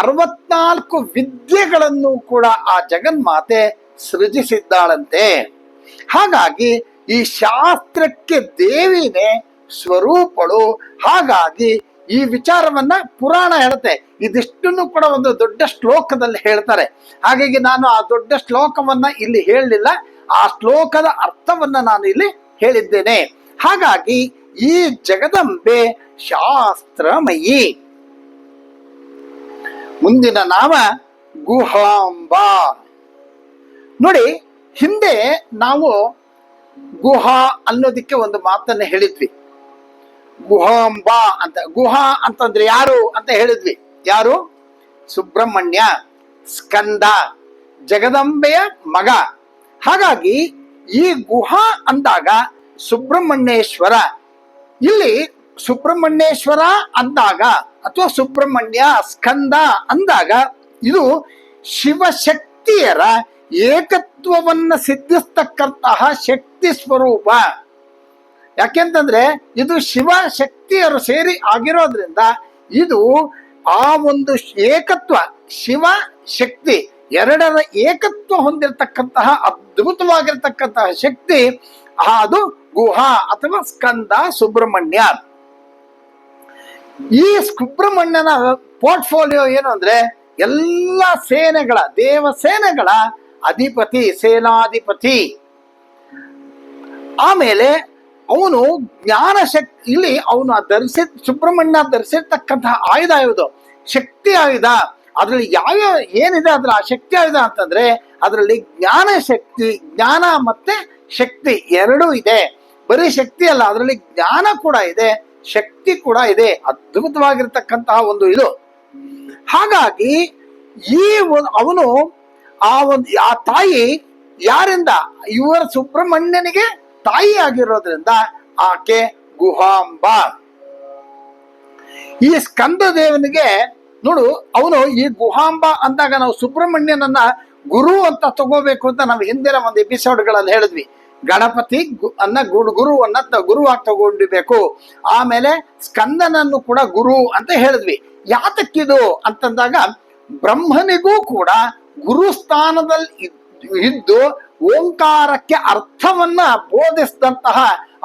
ಅರವತ್ನಾಲ್ಕು ವಿದ್ಯೆಗಳನ್ನು ಕೂಡ ಆ ಜಗನ್ಮಾತೆ ಸೃಜಿಸಿದ್ದಾಳಂತೆ. ಹಾಗಾಗಿ ಈ ಶಾಸ್ತ್ರಕ್ಕೆ ದೇವಿನೇ ಸ್ವರೂಪಳು. ಹಾಗಾಗಿ ಈ ವಿಚಾರವನ್ನ ಪುರಾಣ ಹೇಳುತ್ತೆ. ಇದಿಷ್ಟನ್ನು ಕೂಡ ಒಂದು ದೊಡ್ಡ ಶ್ಲೋಕದಲ್ಲಿ ಹೇಳ್ತಾರೆ. ಹಾಗಾಗಿ ನಾನು ಆ ದೊಡ್ಡ ಶ್ಲೋಕವನ್ನ ಇಲ್ಲಿ ಹೇಳಲಿಲ್ಲ. ಆ ಶ್ಲೋಕದ ಅರ್ಥವನ್ನ ನಾನು ಇಲ್ಲಿ ಹೇಳಿದ್ದೇನೆ. ಹಾಗಾಗಿ ಈ ಜಗದಂಬೆ ಶಾಸ್ತ್ರಮಯಿ. ಮುಂದಿನ ನಾಮ ಗುಹಾಂಬ. ನೋಡಿ, ಹಿಂದೆ ನಾವು ಗುಹಾ ಅನ್ನೋದಕ್ಕೆ ಒಂದು ಮಾತನ್ನ ಹೇಳಿದ್ವಿ. ಗುಹಾಂಬ ಅಂತ, ಗುಹಾ ಅಂತಂದ್ರೆ ಯಾರು ಅಂತ ಹೇಳಿದ್ವಿ. ಯಾರು? ಸುಬ್ರಹ್ಮಣ್ಯ, ಸ್ಕಂದ, ಜಗದಂಬೆಯ ಮಗ. ಹಾಗಾಗಿ ಈ ಗುಹಾ ಅಂದಾಗ ಸುಬ್ರಹ್ಮಣ್ಯೇಶ್ವರ ಇಲ್ಲಿ ಸುಬ್ರಹ್ಮಣ್ಯೇಶ್ವರ ಅಂದಾಗ ಅಥವಾ ಸುಬ್ರಹ್ಮಣ್ಯ ಸ್ಕಂದ ಅಂದಾಗ ಇದು ಶಿವಶಕ್ತಿಯರ ಏಕತ್ವವನ್ನ ಸಿದ್ಧಿಸ್ತಕ್ಕಂತಹ ಶಕ್ತಿ ಸ್ವರೂಪ. ಯಾಕೆಂತಂದ್ರೆ ಇದು ಶಿವ ಶಕ್ತಿಯರು ಸೇರಿ ಆಗಿರೋದ್ರಿಂದ ಇದು ಆ ಒಂದು ಏಕತ್ವ ಶಿವ ಶಕ್ತಿ ಎರಡರ ಏಕತ್ವ ಹೊಂದಿರತಕ್ಕಂತಹ ಅದ್ಭುತವಾಗಿರ್ತಕ್ಕಂತಹ ಶಕ್ತಿ ಅದು ಗುಹಾ ಅಥವಾ ಸ್ಕಂದ ಸುಬ್ರಹ್ಮಣ್ಯ. ಈ ಸುಬ್ರಹ್ಮಣ್ಯನ ಪೋರ್ಟ್ಫೋಲಿಯೋ ಏನು ಅಂದ್ರೆ ಎಲ್ಲ ಸೇನೆಗಳ ದೇವ ಸೇನೆಗಳ ಅಧಿಪತಿ, ಸೇನಾಧಿಪತಿ. ಆಮೇಲೆ ಅವನು ಜ್ಞಾನ ಶಕ್ತಿ ಇಲ್ಲಿ ಅವನು ಧರಿಸಿ ಸುಬ್ರಹ್ಮಣ್ಯ ಧರಿಸಿರ್ತಕ್ಕಂತಹ ಆಯುಧ ಯಾವುದು? ಶಕ್ತಿ ಆಯುಧ. ಅದರಲ್ಲಿ ಯಾವ ಏನಿದೆ ಅದ್ರ ಆ ಶಕ್ತಿ ಇದೆ ಅಂತಂದ್ರೆ ಅದರಲ್ಲಿ ಜ್ಞಾನ ಶಕ್ತಿ, ಜ್ಞಾನ ಮತ್ತೆ ಶಕ್ತಿ ಎರಡೂ ಇದೆ. ಬರೀ ಶಕ್ತಿ ಅಲ್ಲ, ಅದರಲ್ಲಿ ಜ್ಞಾನ ಕೂಡ ಇದೆ, ಶಕ್ತಿ ಕೂಡ ಇದೆ. ಅದ್ಭುತವಾಗಿರ್ತಕ್ಕಂತಹ ಒಂದು ಇದು. ಹಾಗಾಗಿ ಈ ಅವನು ಆ ಒಂದು, ಆ ತಾಯಿ ಯಾರಿಂದ? ಇವರ ಸುಬ್ರಹ್ಮಣ್ಯನಿಗೆ ತಾಯಿ ಆಗಿರೋದ್ರಿಂದ ಆಕೆ ಗುಹಾಂಬ. ಈ ಸ್ಕಂದ ದೇವನಿಗೆ ನೋಡು, ಅವನು ಈ ಗುಹಾಂಬ ಅಂದಾಗ ನಾವು ಸುಬ್ರಹ್ಮಣ್ಯನನ್ನ ಗುರು ಅಂತ ತಗೋಬೇಕು ಅಂತ ನಾವು ಹಿಂದಿನ ಒಂದು ಎಪಿಸೋಡ್ಗಳಲ್ಲಿ ಹೇಳಿದ್ವಿ. ಗಣಪತಿ ಅನ್ನ ಗುರು ಗುರುವನ್ನ ಗುರುವಾಗಿ ತಗೊಂಡಿಬೇಕು ಆಮೇಲೆ ಸ್ಕಂದನನ್ನು ಕೂಡ ಗುರು ಅಂತ ಹೇಳಿದ್ವಿ. ಯಾತಕ್ಕಿದು ಅಂತಂದಾಗ ಬ್ರಹ್ಮನಿಗೂ ಕೂಡ ಗುರು ಸ್ಥಾನದಲ್ಲಿ ಇದ್- ಇದ್ದು ಓಂಕಾರಕ್ಕೆ ಅರ್ಥವನ್ನ ಬೋಧಿಸಿದಂತಹ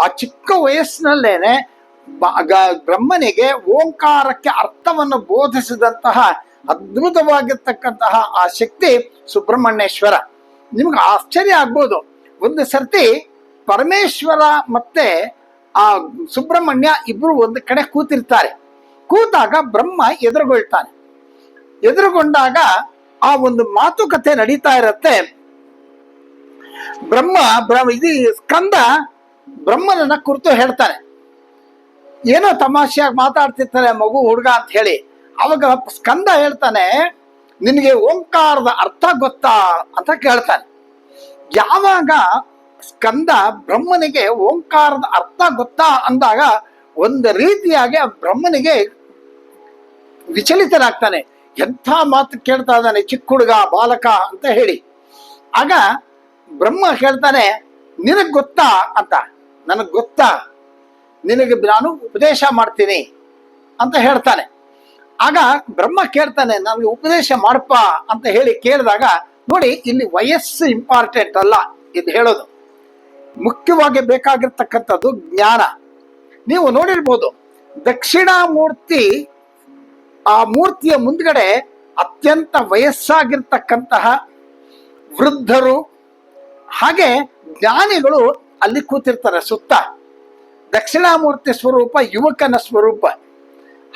ಆ ಚಿಕ್ಕ ವಯಸ್ಸಿನಲ್ಲೇನೆ ಬ್ರಹ್ಮನಿಗೆ ಓಂಕಾರಕ್ಕೆ ಅರ್ಥವನ್ನು ಬೋಧಿಸಿದಂತಹ ಅದ್ಭುತವಾಗಿರ್ತಕ್ಕಂತಹ ಆ ಶಕ್ತಿ ಸುಬ್ರಹ್ಮಣ್ಯೇಶ್ವರ. ನಿಮ್ಗೆ ಆಶ್ಚರ್ಯ ಆಗ್ಬೋದು. ಒಂದು ಸರ್ತಿ ಪರಮೇಶ್ವರ ಮತ್ತೆ ಆ ಸುಬ್ರಹ್ಮಣ್ಯ ಇಬ್ರು ಒಂದು ಕಡೆ ಕೂತಿರ್ತಾರೆ. ಕೂತಾಗ ಬ್ರಹ್ಮ ಎದುರುಗೊಳ್ತಾನೆ. ಎದುರುಗೊಂಡಾಗ ಆ ಒಂದು ಮಾತುಕತೆ ನಡೀತಾ ಇರತ್ತೆ. ಬ್ರಹ್ಮ ಇದು ಸ್ಕಂದ ಬ್ರಹ್ಮನನ್ನ ಕುರಿತು ಹೇಳ್ತಾನೆ ಏನೋ ತಮಾಷೆಯಾಗಿ ಮಾತಾಡ್ತಿರ್ತಾರೆ ಮಗು ಹುಡುಗ ಅಂತ ಹೇಳಿ. ಅವಾಗ ಸ್ಕಂದ ಹೇಳ್ತಾನೆ, ನಿನಗೆ ಓಂಕಾರದ ಅರ್ಥ ಗೊತ್ತಾ ಅಂತ ಕೇಳ್ತಾನೆ. ಯಾವಾಗ ಸ್ಕಂದ ಬ್ರಹ್ಮನಿಗೆ ಓಂಕಾರದ ಅರ್ಥ ಗೊತ್ತಾ ಅಂದಾಗ ಒಂದು ರೀತಿಯಾಗಿ ಆ ಬ್ರಹ್ಮನಿಗೆ ವಿಚಲಿತನಾಗ್ತಾನೆ ಎಂಥ ಮಾತು ಕೇಳ್ತಾ ಇದ್ದಾನೆ ಚಿಕ್ಕ ಹುಡುಗ, ಬಾಲಕ ಅಂತ ಹೇಳಿ. ಆಗ ಬ್ರಹ್ಮ ಹೇಳ್ತಾನೆ, ನಿನಗ್ ಗೊತ್ತಾ ಅಂತ. ನನಗ್ ಗೊತ್ತಾ? ನಿನಗೆ ನಾನು ಉಪದೇಶ ಮಾಡ್ತೀನಿ ಅಂತ ಹೇಳ್ತಾನೆ. ಆಗ ಬ್ರಹ್ಮ ಕೇಳ್ತಾನೆ, ನನಗೆ ಉಪದೇಶ ಮಾಡಪ್ಪ ಅಂತ ಹೇಳಿ ಕೇಳಿದಾಗ, ನೋಡಿ, ಇಲ್ಲಿ ವಯಸ್ಸು ಇಂಪಾರ್ಟೆಂಟ್ ಅಲ್ಲ ಇದು ಹೇಳೋದು. ಮುಖ್ಯವಾಗಿ ಬೇಕಾಗಿರ್ತಕ್ಕಂಥದ್ದು ಜ್ಞಾನ. ನೀವು ನೋಡಿರ್ಬೋದು, ದಕ್ಷಿಣಾಮೂರ್ತಿ ಆ ಮೂರ್ತಿಯ ಮುಂದ್ಗಡೆ ಅತ್ಯಂತ ವಯಸ್ಸಾಗಿರ್ತಕ್ಕಂತಹ ವೃದ್ಧರು, ಹಾಗೆ ಜ್ಞಾನಿಗಳು ಅಲ್ಲಿ ಕೂತಿರ್ತಾರೆ ಸುತ್ತ. ದಕ್ಷಿಣಾಮೂರ್ತಿ ಸ್ವರೂಪ, ಯುವಕನ ಸ್ವರೂಪ.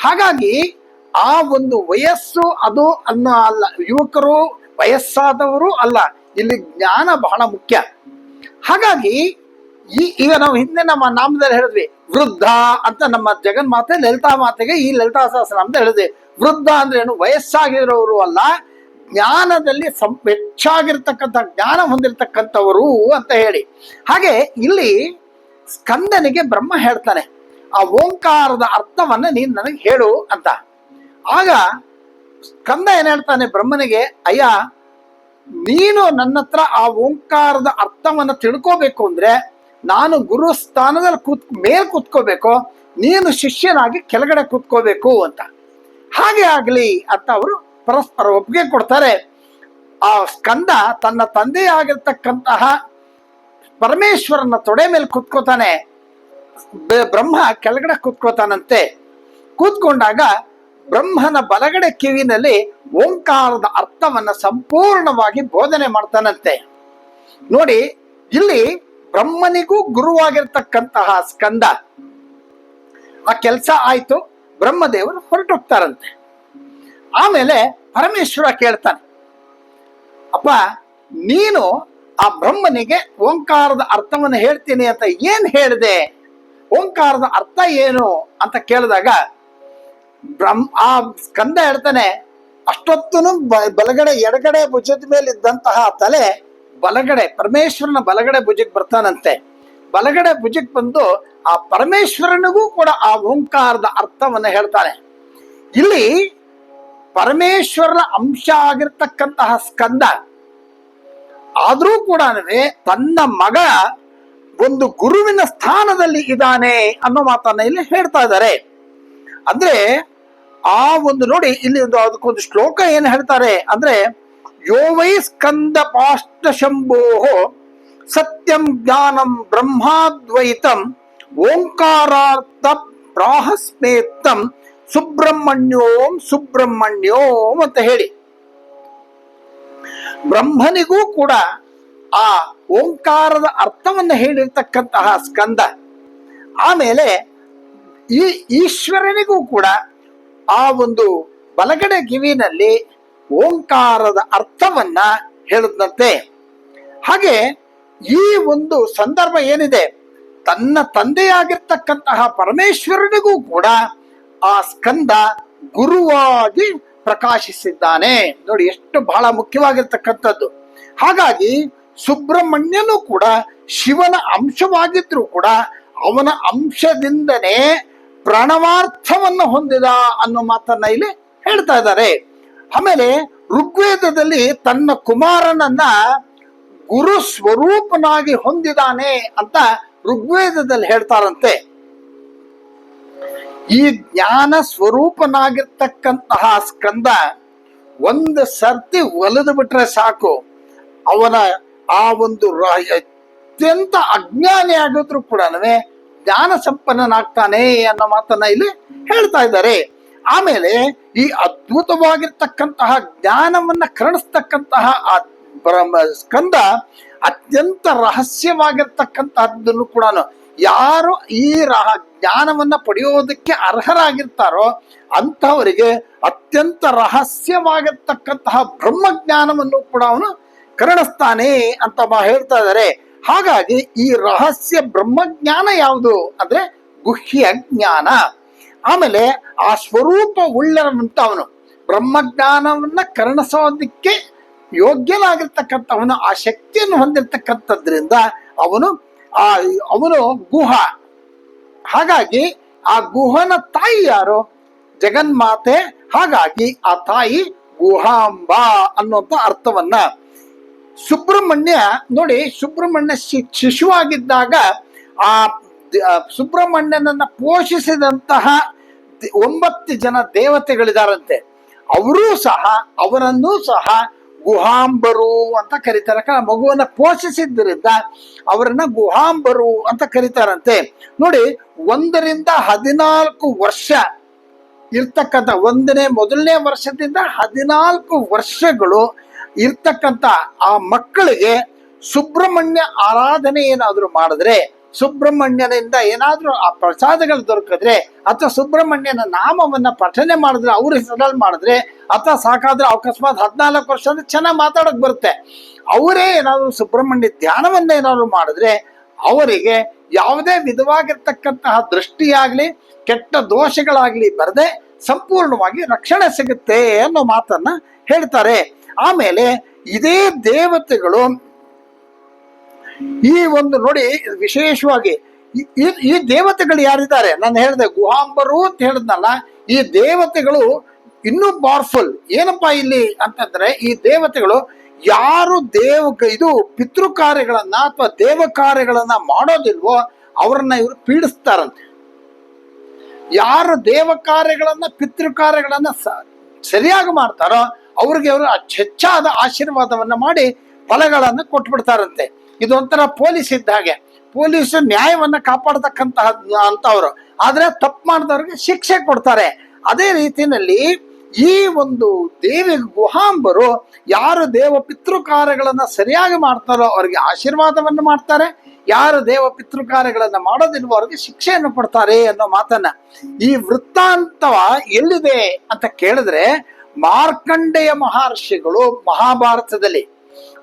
ಹಾಗಾಗಿ ಆ ಒಂದು ವಯಸ್ಸು ಅದು ಅನ್ನೋ ಅಲ್ಲ. ಯುವಕರು ವಯಸ್ಸಾದವರು ಅಲ್ಲ. ಇಲ್ಲಿ ಜ್ಞಾನ ಬಹಳ ಮುಖ್ಯ. ಹಾಗಾಗಿ ಈ ಈಗ ನಾವು ಹಿಂದೆ ನಮ್ಮ ನಾಮದಲ್ಲಿ ಹೇಳಿದ್ವಿ, ವೃದ್ಧ ಅಂತ ನಮ್ಮ ಜಗನ್ಮಾತೆ ಲಲಿತಾ ಮಾತೆಗೆ ಈ ಲಲಿತಾ ಅಂತ ಹೇಳಿದ್ವಿ. ವೃದ್ಧ ಅಂದ್ರೆ ಏನು? ವಯಸ್ಸಾಗಿರೋರು ಅಲ್ಲ. ಜ್ಞಾನದಲ್ಲಿ ಸಂ ಹೆಚ್ಚಾಗಿರ್ತಕ್ಕಂಥ, ಜ್ಞಾನ ಹೊಂದಿರತಕ್ಕಂಥವರು ಅಂತ ಹೇಳಿ. ಹಾಗೆ ಇಲ್ಲಿ ಸ್ಕಂದನಿಗೆ ಬ್ರಹ್ಮ ಹೇಳ್ತಾನೆ, ಆ ಓಂಕಾರದ ಅರ್ಥವನ್ನ ನೀನ್ ನನಗೆ ಹೇಳು ಅಂತ. ಆಗ ಸ್ಕಂದ ಏನ್ ಹೇಳ್ತಾನೆ ಬ್ರಹ್ಮನಿಗೆ, ಅಯ್ಯ, ನೀನು ನನ್ನ ಹತ್ರ ಆ ಓಂಕಾರದ ಅರ್ಥವನ್ನ ತಿಳ್ಕೋಬೇಕು ಅಂದ್ರೆ ನಾನು ಗುರು ಸ್ಥಾನದಲ್ಲಿ ಕೂತ್, ಮೇಲ್ ಕೂತ್ಕೋಬೇಕು, ನೀನು ಶಿಷ್ಯನಾಗಿ ಕೆಳಗಡೆ ಕೂತ್ಕೋಬೇಕು ಅಂತ. ಹಾಗೆ ಆಗ್ಲಿ ಅಂತ ಅವರು ಪರಸ್ಪರ ಒಪ್ಪಿಗೆ ಕೊಡ್ತಾರೆ. ಆ ಸ್ಕಂದ ತನ್ನ ತಂದೆಯಾಗಿರ್ತಕ್ಕಂತಹ ಪರಮೇಶ್ವರನ ತೊಡೆ ಮೇಲೆ ಕೂತ್ಕೋತಾನೆ. ಬ್ರಹ್ಮ ಕೆಳಗಡೆ ಕೂತ್ಕೋತಾನಂತೆ. ಕೂತ್ಕೊಂಡಾಗ ಬ್ರಹ್ಮನ ಬಲಗಡೆ ಕಿವಿನಲ್ಲಿ ಓಂಕಾರದ ಅರ್ಥವನ್ನ ಸಂಪೂರ್ಣವಾಗಿ ಬೋಧನೆ ಮಾಡ್ತಾನಂತೆ. ನೋಡಿ, ಇಲ್ಲಿ ಬ್ರಹ್ಮನಿಗೂ ಗುರುವಾಗಿರ್ತಕ್ಕಂತಹ ಸ್ಕಂದ. ಆ ಕೆಲಸ ಆಯ್ತು, ಬ್ರಹ್ಮದೇವರು ಹೊರಟೋಗ್ತಾರಂತೆ. ಆಮೇಲೆ ಪರಮೇಶ್ವರ ಕೇಳ್ತಾನೆ, ಅಪ್ಪ, ನೀನು ಆ ಬ್ರಹ್ಮನಿಗೆ ಓಂಕಾರದ ಅರ್ಥವನ್ನು ಹೇಳ್ತೀನಿ ಅಂತ ಏನ್ ಹೇಳಿದೆ? ಓಂಕಾರದ ಅರ್ಥ ಏನು ಅಂತ ಕೇಳಿದಾಗ ಬ್ರಹ್ಮ ಆ ಸ್ಕಂದ ಹೇಳ್ತಾನೆ ಅಷ್ಟೊತ್ತೂ ಬಲಗಡೆ ಎಡಗಡೆ ಭುಜದ ಮೇಲೆ ಇದ್ದಂತಹ ತಲೆ ಬಲಗಡೆ, ಪರಮೇಶ್ವರನ ಬಲಗಡೆ ಭುಜಕ್ಕೆ ಬರ್ತಾನಂತೆ. ಬಲಗಡೆ ಭುಜಕ್ಕೆ ಬಂದು ಆ ಪರಮೇಶ್ವರನಿಗೂ ಕೂಡ ಆ ಓಂಕಾರದ ಅರ್ಥವನ್ನು ಹೇಳ್ತಾನೆ. ಇಲ್ಲಿ ಪರಮೇಶ್ವರನ ಅಂಶ ಆಗಿರ್ತಕ್ಕಂತಹ ಸ್ಕಂದ ಆದ್ರೂ ಕೂಡ ತನ್ನ ಮಗ ಒಂದು ಗುರುವಿನ ಸ್ಥಾನದಲ್ಲಿ ಇದ್ದಾನೆ ಅನ್ನೋ ಮಾತನ್ನ ಇಲ್ಲಿ ಹೇಳ್ತಾ ಇದ್ದಾರೆ. ಅಂದ್ರೆ ಆ ಒಂದು ನೋಡಿ ಇಲ್ಲಿ ಒಂದು ಅದಕ್ಕೊಂದು ಶ್ಲೋಕ ಏನು ಹೇಳ್ತಾರೆ ಅಂದ್ರೆ ಯೋ ವೈ ಸ್ಕಂದ ಪಾಷ್ಟ ಶಂಭೋ ಸತ್ಯಂ ಜ್ಞಾನಂ ಬ್ರಹ್ಮಾದ್ವೈತಂ ಓಂಕಾರಾರ್ಥ ಪ್ರಾಹಸ್ಮೇತಂ ಸುಬ್ರಹ್ಮಣ್ಯೋಂ ಸುಬ್ರಹ್ಮಣ್ಯೋಂ ಅಂತ ಹೇಳಿ. ಬ್ರಹ್ಮನಿಗೂ ಕೂಡ ಆ ಓಂಕಾರದ ಅರ್ಥವನ್ನು ಹೇಳಿರ್ತಕ್ಕಂತಹ ಸ್ಕಂದ. ಆಮೇಲೆ ಈ ಈಶ್ವರನಿಗೂ ಕೂಡ ಆ ಒಂದು ಬಲಗಡೆ ಗಿವಿನಲ್ಲಿ ಓಂಕಾರದ ಅರ್ಥವನ್ನ ಹೇಳಿದಂತೆ ಹಾಗೆ ಈ ಒಂದು ಸಂದರ್ಭ ಏನಿದೆ? ತನ್ನ ತಂದೆಯಾಗಿರ್ತಕ್ಕಂತಹ ಪರಮೇಶ್ವರನಿಗೂ ಕೂಡ ಆ ಸ್ಕಂದ ಗುರುವಾಗಿ ಪ್ರಕಾಶಿಸಿದ್ದಾನೆ. ನೋಡಿ, ಎಷ್ಟು ಬಹಳ ಮುಖ್ಯವಾಗಿರ್ತಕ್ಕಂಥದ್ದು. ಹಾಗಾಗಿ ಸುಬ್ರಹ್ಮಣ್ಯನು ಕೂಡ ಶಿವನ ಅಂಶವಾಗಿದ್ರು ಕೂಡ ಅವನ ಅಂಶದಿಂದನೇ ಪ್ರಣವಾರ್ಥವನ್ನು ಹೊಂದಿದ ಅನ್ನೋ ಮಾತನ್ನ ಇಲ್ಲಿ ಹೇಳ್ತಾ ಇದ್ದಾರೆ. ಆಮೇಲೆ ಋಗ್ವೇದದಲ್ಲಿ ತನ್ನ ಕುಮಾರನನ್ನ ಗುರು ಸ್ವರೂಪನಾಗಿ ಹೊಂದಿದಾನೆ ಅಂತ ಋಗ್ವೇದದಲ್ಲಿ ಹೇಳ್ತಾರಂತೆ. ಈ ಜ್ಞಾನ ಸ್ವರೂಪನಾಗಿರ್ತಕ್ಕಂತಹ ಸ್ಕಂದ ಒಂದು ಸರ್ತಿ ಒಲಿದು ಬಿಟ್ರೆ ಸಾಕು. ಅವನ ಆ ಒಂದು ಅತ್ಯಂತ ಅಜ್ಞಾನಿ ಆಗಿದ್ರು ಕೂಡ ಜ್ಞಾನ ಸಂಪನ್ನನಾಗ್ತಾನೆ ಅನ್ನೋ ಮಾತನ್ನ ಇಲ್ಲಿ ಹೇಳ್ತಾ ಇದ್ದಾರೆ. ಆಮೇಲೆ ಈ ಅದ್ಭುತವಾಗಿರ್ತಕ್ಕಂತಹ ಜ್ಞಾನವನ್ನ ಕರುಣಿಸ್ತಕ್ಕಂತಹ ಆ ಬ್ರಹ್ಮ ಸ್ಕಂದ ಅತ್ಯಂತ ರಹಸ್ಯವಾಗಿರ್ತಕ್ಕಂತಹದ್ದನ್ನು ಕೂಡ ಯಾರು ಈ ರಹ ಜ್ಞಾನವನ್ನ ಪಡೆಯೋದಕ್ಕೆ ಅರ್ಹರಾಗಿರ್ತಾರೋ ಅಂಥವರಿಗೆ ಅತ್ಯಂತ ರಹಸ್ಯವಾಗಿರ್ತಕ್ಕಂತಹ ಬ್ರಹ್ಮಜ್ಞಾನವನ್ನು ಕೂಡ ಅವನು ಕರುಣಿಸ್ತಾನೆ ಅಂತ ಹೇಳ್ತಾ ಇದ್ದಾರೆ ಹಾಗಾಗಿ ಈ ರಹಸ್ಯ ಬ್ರಹ್ಮಜ್ಞಾನ ಯಾವುದು ಅಂದ್ರೆ ಗುಹ್ಯ ಜ್ಞಾನ. ಆಮೇಲೆ ಆ ಸ್ವರೂಪ ಉಳ್ಳವಂತ ಅವನು ಬ್ರಹ್ಮಜ್ಞಾನವನ್ನ ಕರುಣಿಸೋದಕ್ಕೆ ಯೋಗ್ಯನಾಗಿರ್ತಕ್ಕಂಥವನು, ಆ ಶಕ್ತಿಯನ್ನು ಹೊಂದಿರತಕ್ಕಂಥದ್ರಿಂದ ಅವನು ಆ ಅವನು ಗುಹ. ಹಾಗಾಗಿ ಆ ಗುಹನ ತಾಯಿ ಯಾರು? ಜಗನ್ಮಾತೆ. ಹಾಗಾಗಿ ಆ ತಾಯಿ ಗುಹಾಂಬ ಅನ್ನುವಂತ ಅರ್ಥವನ್ನ ಸುಬ್ರಹ್ಮಣ್ಯ ನೋಡಿ ಸುಬ್ರಹ್ಮಣ್ಯ ಶಿಶುವಾಗಿದ್ದಾಗ ಆ ಸುಬ್ರಹ್ಮಣ್ಯನನ್ನ ಪೋಷಿಸಿದಂತಹ ಒಂಬತ್ತು ಜನ ದೇವತೆಗಳಿದಾರಂತೆ. ಅವರೂ ಸಹ ಅವರನ್ನೂ ಸಹ ಗುಹಾಂಬರು ಅಂತ ಕರೀತಾರೆ. ಮಗುವನ್ನ ಪೋಷಿಸಿದ್ದರಿಂದ ಅವರನ್ನ ಗುಹಾಂಬರು ಅಂತ ಕರೀತಾರಂತೆ. ನೋಡಿ, ಒಂದರಿಂದ ಹದಿನಾಲ್ಕು ವರ್ಷ ಇರ್ತಕ್ಕಂಥ, ಒಂದನೇ, ಮೊದಲನೇ ವರ್ಷದಿಂದ ಹದಿನಾಲ್ಕು ವರ್ಷಗಳು ಇರ್ತಕ್ಕಂಥ ಆ ಮಕ್ಕಳಿಗೆ ಸುಬ್ರಹ್ಮಣ್ಯ ಆರಾಧನೆ ಏನಾದರೂ ಮಾಡಿದ್ರೆ ಸುಬ್ರಹ್ಮಣ್ಯನಿಂದ ಏನಾದರೂ ಆ ಪ್ರಸಾದಗಳು ದೊರಕಿದ್ರೆ ಅಥವಾ ಸುಬ್ರಹ್ಮಣ್ಯನ ನಾಮವನ್ನು ಪಠನೆ ಮಾಡಿದ್ರೆ, ಅವ್ರ ಹೆಸರಲ್ಲಿ ಮಾಡಿದ್ರೆ, ಅಥವಾ ಸಾಕಾದ್ರೆ ಅಕಸ್ಮಾತ್ ಹದಿನಾಲ್ಕು ವರ್ಷ ಅಂದ್ರೆ ಚೆನ್ನಾಗಿ ಮಾತಾಡೋಕೆ ಬರುತ್ತೆ. ಅವರೇ ಏನಾದರೂ ಸುಬ್ರಹ್ಮಣ್ಯ ಧ್ಯಾನವನ್ನ ಏನಾದರೂ ಮಾಡಿದ್ರೆ ಅವರಿಗೆ ಯಾವುದೇ ವಿಧವಾಗಿರ್ತಕ್ಕಂತಹ ದೃಷ್ಟಿಯಾಗಲಿ, ಕೆಟ್ಟ ದೋಷಗಳಾಗ್ಲಿ ಬರದೆ ಸಂಪೂರ್ಣವಾಗಿ ರಕ್ಷಣೆ ಸಿಗುತ್ತೆ ಅನ್ನೋ ಮಾತನ್ನ ಹೇಳ್ತಾರೆ. ಆಮೇಲೆ ಇದೇ ದೇವತೆಗಳು ಈ ಒಂದು ನೋಡಿ ವಿಶೇಷವಾಗಿ ಈ- ದೇವತೆಗಳು ಯಾರಿದ್ದಾರೆ? ನಾನು ಹೇಳಿದೆ ಗುಹಾಂಬರು ಅಂತ ಹೇಳಿದ್ನಲ್ಲ, ಈ ದೇವತೆಗಳು ಇನ್ನೂ ಪವರ್ಫುಲ್ ಏನಪ್ಪಾ ಇಲ್ಲಿ ಅಂತಂದ್ರೆ, ಈ ದೇವತೆಗಳು ಯಾರು ದೇವ, ಇದು ಪಿತೃ ಕಾರ್ಯಗಳನ್ನ ಅಥವಾ ದೇವ ಕಾರ್ಯಗಳನ್ನ ಮಾಡೋದಿಲ್ವೋ ಅವ್ರನ್ನ ಇವರು ಪೀಡಿಸ್ತಾರಂತೆ. ಯಾರು ದೇವ ಕಾರ್ಯಗಳನ್ನ ಪಿತೃ ಕಾರ್ಯಗಳನ್ನ ಸರಿಯಾಗಿ ಮಾಡ್ತಾರೋ ಅವ್ರಿಗೆ ಅವರು ಹೆಚ್ಚಾದ ಆಶೀರ್ವಾದವನ್ನ ಮಾಡಿ ಫಲಗಳನ್ನ ಕೊಟ್ಬಿಡ್ತಾರಂತೆ. ಇದೊಂಥರ ಪೊಲೀಸ್ ಇದ್ದ ಹಾಗೆ. ಪೊಲೀಸ್ ನ್ಯಾಯವನ್ನ ಕಾಪಾಡತಕ್ಕಂತಹ ಅಂತವ್ರು. ಆದ್ರೆ ತಪ್ಪು ಮಾಡಿದವ್ರಿಗೆ ಶಿಕ್ಷೆ ಕೊಡ್ತಾರೆ. ಅದೇ ರೀತಿಯಲ್ಲಿ ಈ ಒಂದು ದೇವಿ ಗುಹಾಂಬರು ಯಾರು ದೇವ ಪಿತೃ ಕಾರ್ಯಗಳನ್ನ ಸರಿಯಾಗಿ ಮಾಡ್ತಾರೋ ಅವ್ರಿಗೆ ಆಶೀರ್ವಾದವನ್ನು ಮಾಡ್ತಾರೆ. ಯಾರು ದೇವ ಪಿತೃ ಕಾರ್ಯಗಳನ್ನ ಮಾಡೋದಿಲ್ವೋ ಅವ್ರಿಗೆ ಶಿಕ್ಷೆಯನ್ನು ಕೊಡ್ತಾರೆ ಅನ್ನೋ ಮಾತನ್ನ. ಈ ವೃತ್ತಾಂತವ ಎಲ್ಲಿದೆ ಅಂತ ಕೇಳಿದ್ರೆ ಮಾರ್ಕಂಡೇಯ ಮಹರ್ಷಿಗಳು ಮಹಾಭಾರತದಲ್ಲಿ.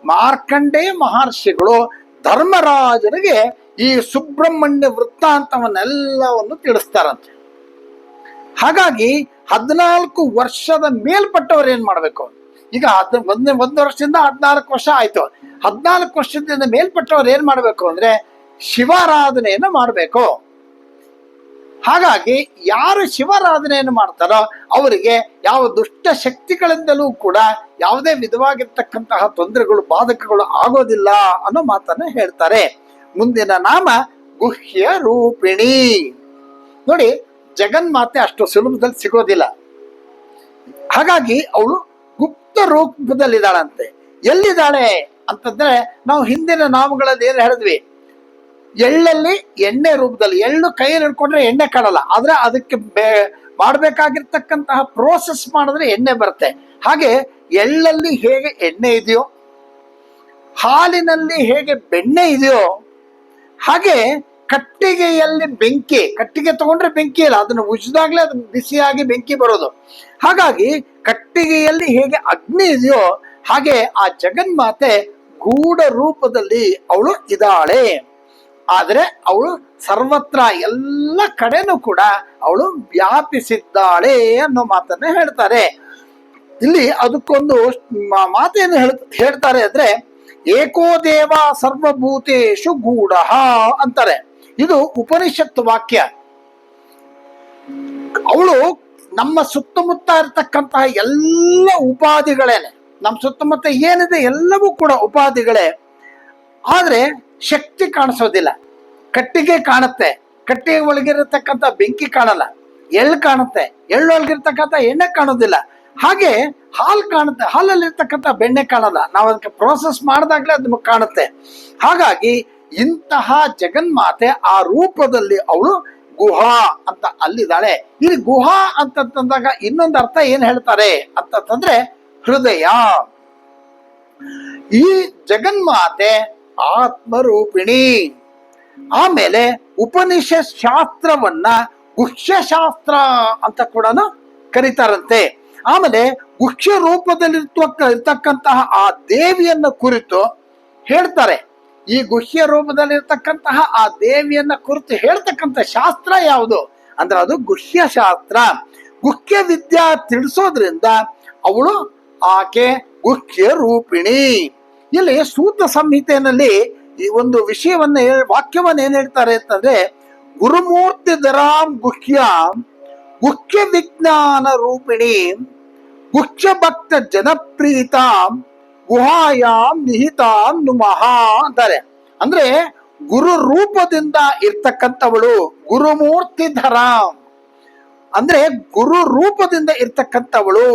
ಮಾರ್ಕಂಡೇಯ ಮಹರ್ಷಿಗಳು ಧರ್ಮರಾಜನಿಗೆ ಈ ಸುಬ್ರಹ್ಮಣ್ಯ ವೃತ್ತಾಂತವನ್ನೆಲ್ಲವನ್ನು ತಿಳಿಸ್ತಾರಂತೆ. ಹಾಗಾಗಿ ಹದಿನಾಲ್ಕು ವರ್ಷದ ಮೇಲ್ಪಟ್ಟವರು ಏನ್ ಮಾಡ್ಬೇಕು? ಈಗ ಹದ್, ಒಂದ್, ಒಂದು ವರ್ಷದಿಂದ ಹದಿನಾಲ್ಕು ವರ್ಷ ಆಯ್ತು. ಹದಿನಾಲ್ಕು ವರ್ಷದಿಂದ ಮೇಲ್ಪಟ್ಟವರು ಏನ್ ಮಾಡ್ಬೇಕು ಅಂದ್ರೆ ಶಿವಾರಾಧನೆಯನ್ನು ಮಾಡಬೇಕು. ಹಾಗಾಗಿ ಯಾರು ಶಿವಾರಾಧನೆಯನ್ನು ಮಾಡ್ತಾರೋ ಅವರಿಗೆ ಯಾವ ದುಷ್ಟ ಶಕ್ತಿಗಳಿಂದಲೂ ಕೂಡ ಯಾವುದೇ ವಿಧವಾಗಿರ್ತಕ್ಕಂತಹ ತೊಂದರೆಗಳು, ಬಾಧಕಗಳು ಆಗೋದಿಲ್ಲ ಅನ್ನೋ ಮಾತನ್ನ ಹೇಳ್ತಾರೆ. ಮುಂದಿನ ನಾಮ ಗುಹ್ಯ ರೂಪಿಣಿ. ನೋಡಿ, ಜಗನ್ಮಾತೆ ಅಷ್ಟು ಸುಲಭದಲ್ಲಿ ಸಿಗೋದಿಲ್ಲ. ಹಾಗಾಗಿ ಅವಳು ಗುಪ್ತ ರೂಪದಲ್ಲಿದ್ದಾಳಂತೆ. ಎಲ್ಲಿದ್ದಾಳೆ ಅಂತಂದ್ರೆ ನಾವು ಹಿಂದಿನ ನಾಮಗಳಲ್ಲಿ ಏನು ಹೇಳಿದ್ವಿ? ಎಳ್ಳಲ್ಲಿ ಎಣ್ಣೆ ರೂಪದಲ್ಲಿ, ಎಳ್ಳು ಕೈಯಲ್ಲಿ ಹಿಡ್ಕೊಂಡ್ರೆ ಎಣ್ಣೆ ಕಾಣಲ್ಲ. ಆದ್ರೆ ಅದಕ್ಕೆ ಮಾಡಬೇಕಾಗಿರ್ತಕ್ಕಂತಹ ಪ್ರೋಸೆಸ್ ಮಾಡಿದ್ರೆ ಎಣ್ಣೆ ಬರುತ್ತೆ. ಹಾಗೆ ಎಳ್ಳಲ್ಲಿ ಹೇಗೆ ಎಣ್ಣೆ ಇದೆಯೋ, ಹಾಲಿನಲ್ಲಿ ಹೇಗೆ ಬೆಣ್ಣೆ ಇದೆಯೋ, ಹಾಗೆ ಕಟ್ಟಿಗೆಯಲ್ಲಿ ಬೆಂಕಿ, ಕಟ್ಟಿಗೆ ತಗೊಂಡ್ರೆ ಬೆಂಕಿ ಇಲ್ಲ ಅದನ್ನು ಉಜ್ಜಿದಾಗ್ಲೇ ಅದು ಬಿಸಿಯಾಗಿ ಬೆಂಕಿ ಬರೋದು. ಹಾಗಾಗಿ ಕಟ್ಟಿಗೆಯಲ್ಲಿ ಹೇಗೆ ಅಗ್ನಿ ಇದೆಯೋ, ಹಾಗೆ ಆ ಜಗನ್ಮಾತೆ ಗೂಢ ರೂಪದಲ್ಲಿ ಅವಳು ಇದ್ದಾಳೆ. ಆದರೆ ಅವಳು ಸರ್ವತ್ರ ಎಲ್ಲ ಕಡೆನೂ ಕೂಡ ಅವಳು ವ್ಯಾಪಿಸಿದ್ದಾಳೆ ಅನ್ನೋ ಮಾತನ್ನ ಹೇಳ್ತಾರೆ. ಇಲ್ಲಿ ಅದಕ್ಕೊಂದು ಮಾತೇನು ಹೇಳ, ಹೇಳ್ತಾರೆ ಅಂದ್ರೆ, ಏಕೋ ದೇವ ಸರ್ವಭೂತೇಶು ಗೂಢ ಅಂತಾರೆ. ಇದು ಉಪನಿಷತ್ ವಾಕ್ಯ. ಅವಳು ನಮ್ಮ ಸುತ್ತಮುತ್ತ ಇರತಕ್ಕಂತಹ ಎಲ್ಲ ಉಪಾಧಿಗಳೇನೆ ನಮ್ಮ ಸುತ್ತಮುತ್ತ ಏನಿದೆ ಎಲ್ಲವೂ ಕೂಡ ಉಪಾಧಿಗಳೇ ಆದ್ರೆ ಶಕ್ತಿ ಕಾಣಿಸೋದಿಲ್ಲ. ಕಟ್ಟಿಗೆ ಕಾಣುತ್ತೆ. ಕಟ್ಟಿಗೆ ಒಳಗಿರತಕ್ಕಂಥ ಬೆಂಕಿ ಕಾಣಲ್ಲ. ಎಳ್ಳು ಕಾಣುತ್ತೆ. ಎಳ್ಳು ಒಳಗಿರ್ತಕ್ಕಂಥ ಎಣ್ಣೆ ಕಾಣೋದಿಲ್ಲ. ಹಾಗೆ ಹಾಲು ಕಾಣುತ್ತೆ. ಹಾಲಲ್ಲಿ ಇರ್ತಕ್ಕಂಥ ಬೆಣ್ಣೆ ಕಾಣಲ್ಲ. ನಾವು ಅದಕ್ಕೆ ಪ್ರೋಸೆಸ್ ಮಾಡಿದಾಗಲೇ ಅದು ಕಾಣುತ್ತೆ. ಹಾಗಾಗಿ ಇಂತಹ ಜಗನ್ಮಾತೆ ಆ ರೂಪದಲ್ಲಿ ಅವಳು ಗುಹಾ ಅಂತ ಅಲ್ಲಿದ್ದಾಳೆ. ಇಲ್ಲಿ ಗುಹಾ ಅಂತಂದಾಗ ಇನ್ನೊಂದು ಅರ್ಥ ಏನ್ ಹೇಳ್ತಾರೆ ಅಂತಂದ್ರೆ ಹೃದಯ. ಈ ಜಗನ್ಮಾತೆ ಆತ್ಮರೂಪಿಣಿ. ಆಮೇಲೆ ಉಪನಿಷ ಶಾಸ್ತ್ರವನ್ನ ಗುಹ್ಯಶಾಸ್ತ್ರ ಅಂತ ಕೂಡ ಕರೀತಾರಂತೆ. ಆಮೇಲೆ ಗುಹ್ಯ ರೂಪದಲ್ಲಿರ್ತಕ್ಕ ಇರ್ತಕ್ಕಂತಹ ಆ ದೇವಿಯನ್ನ ಕುರಿತು ಹೇಳ್ತಾರೆ. ಈ ಗುಹ್ಯ ರೂಪದಲ್ಲಿರ್ತಕ್ಕಂತಹ ಆ ದೇವಿಯನ್ನ ಕುರಿತು ಹೇಳ್ತಕ್ಕಂಥ ಶಾಸ್ತ್ರ ಯಾವುದು? ಅಂದ್ರೆ ಅದು ಗುಹ್ಯ ಶಾಸ್ತ್ರ ಗುಹ್ಯ ವಿದ್ಯಾ ತಿಳಿಸೋದ್ರಿಂದ ಅವಳು ಆಕೆ ಗುಹ್ಯ ರೂಪಿಣಿ ಇಲ್ಲಿ ಸೂತ್ರ ಸಂಹಿತೆಯಲ್ಲಿ ಈ ಒಂದು ವಿಷಯವನ್ನ ವಾಕ್ಯವನ್ನ ಏನ್ ಹೇಳ್ತಾರೆ ಅಂತಂದ್ರೆ, ಗುರುಮೂರ್ತಿ ದರಾಂ ಗುಹ್ಯ ಗುಹ್ಯ ವಿಜ್ಞಾನ ರೂಪಿಣಿ, ಗುಹ್ಯ ಭಕ್ತ ಜನಪ್ರೀತಾಂ ಗುಹಾಯಾಮ್ ನಿಹಿತಾಂ ನುಮಃ ಅಂತಾರೆ. ಅಂದ್ರೆ ಗುರು ರೂಪದಿಂದ ಇರ್ತಕ್ಕಂಥವಳು ಗುರುಮೂರ್ತಿ ಧರಾಂ ಅಂದ್ರೆ ಗುರು ರೂಪದಿಂದ ಇರ್ತಕ್ಕಂಥವಳು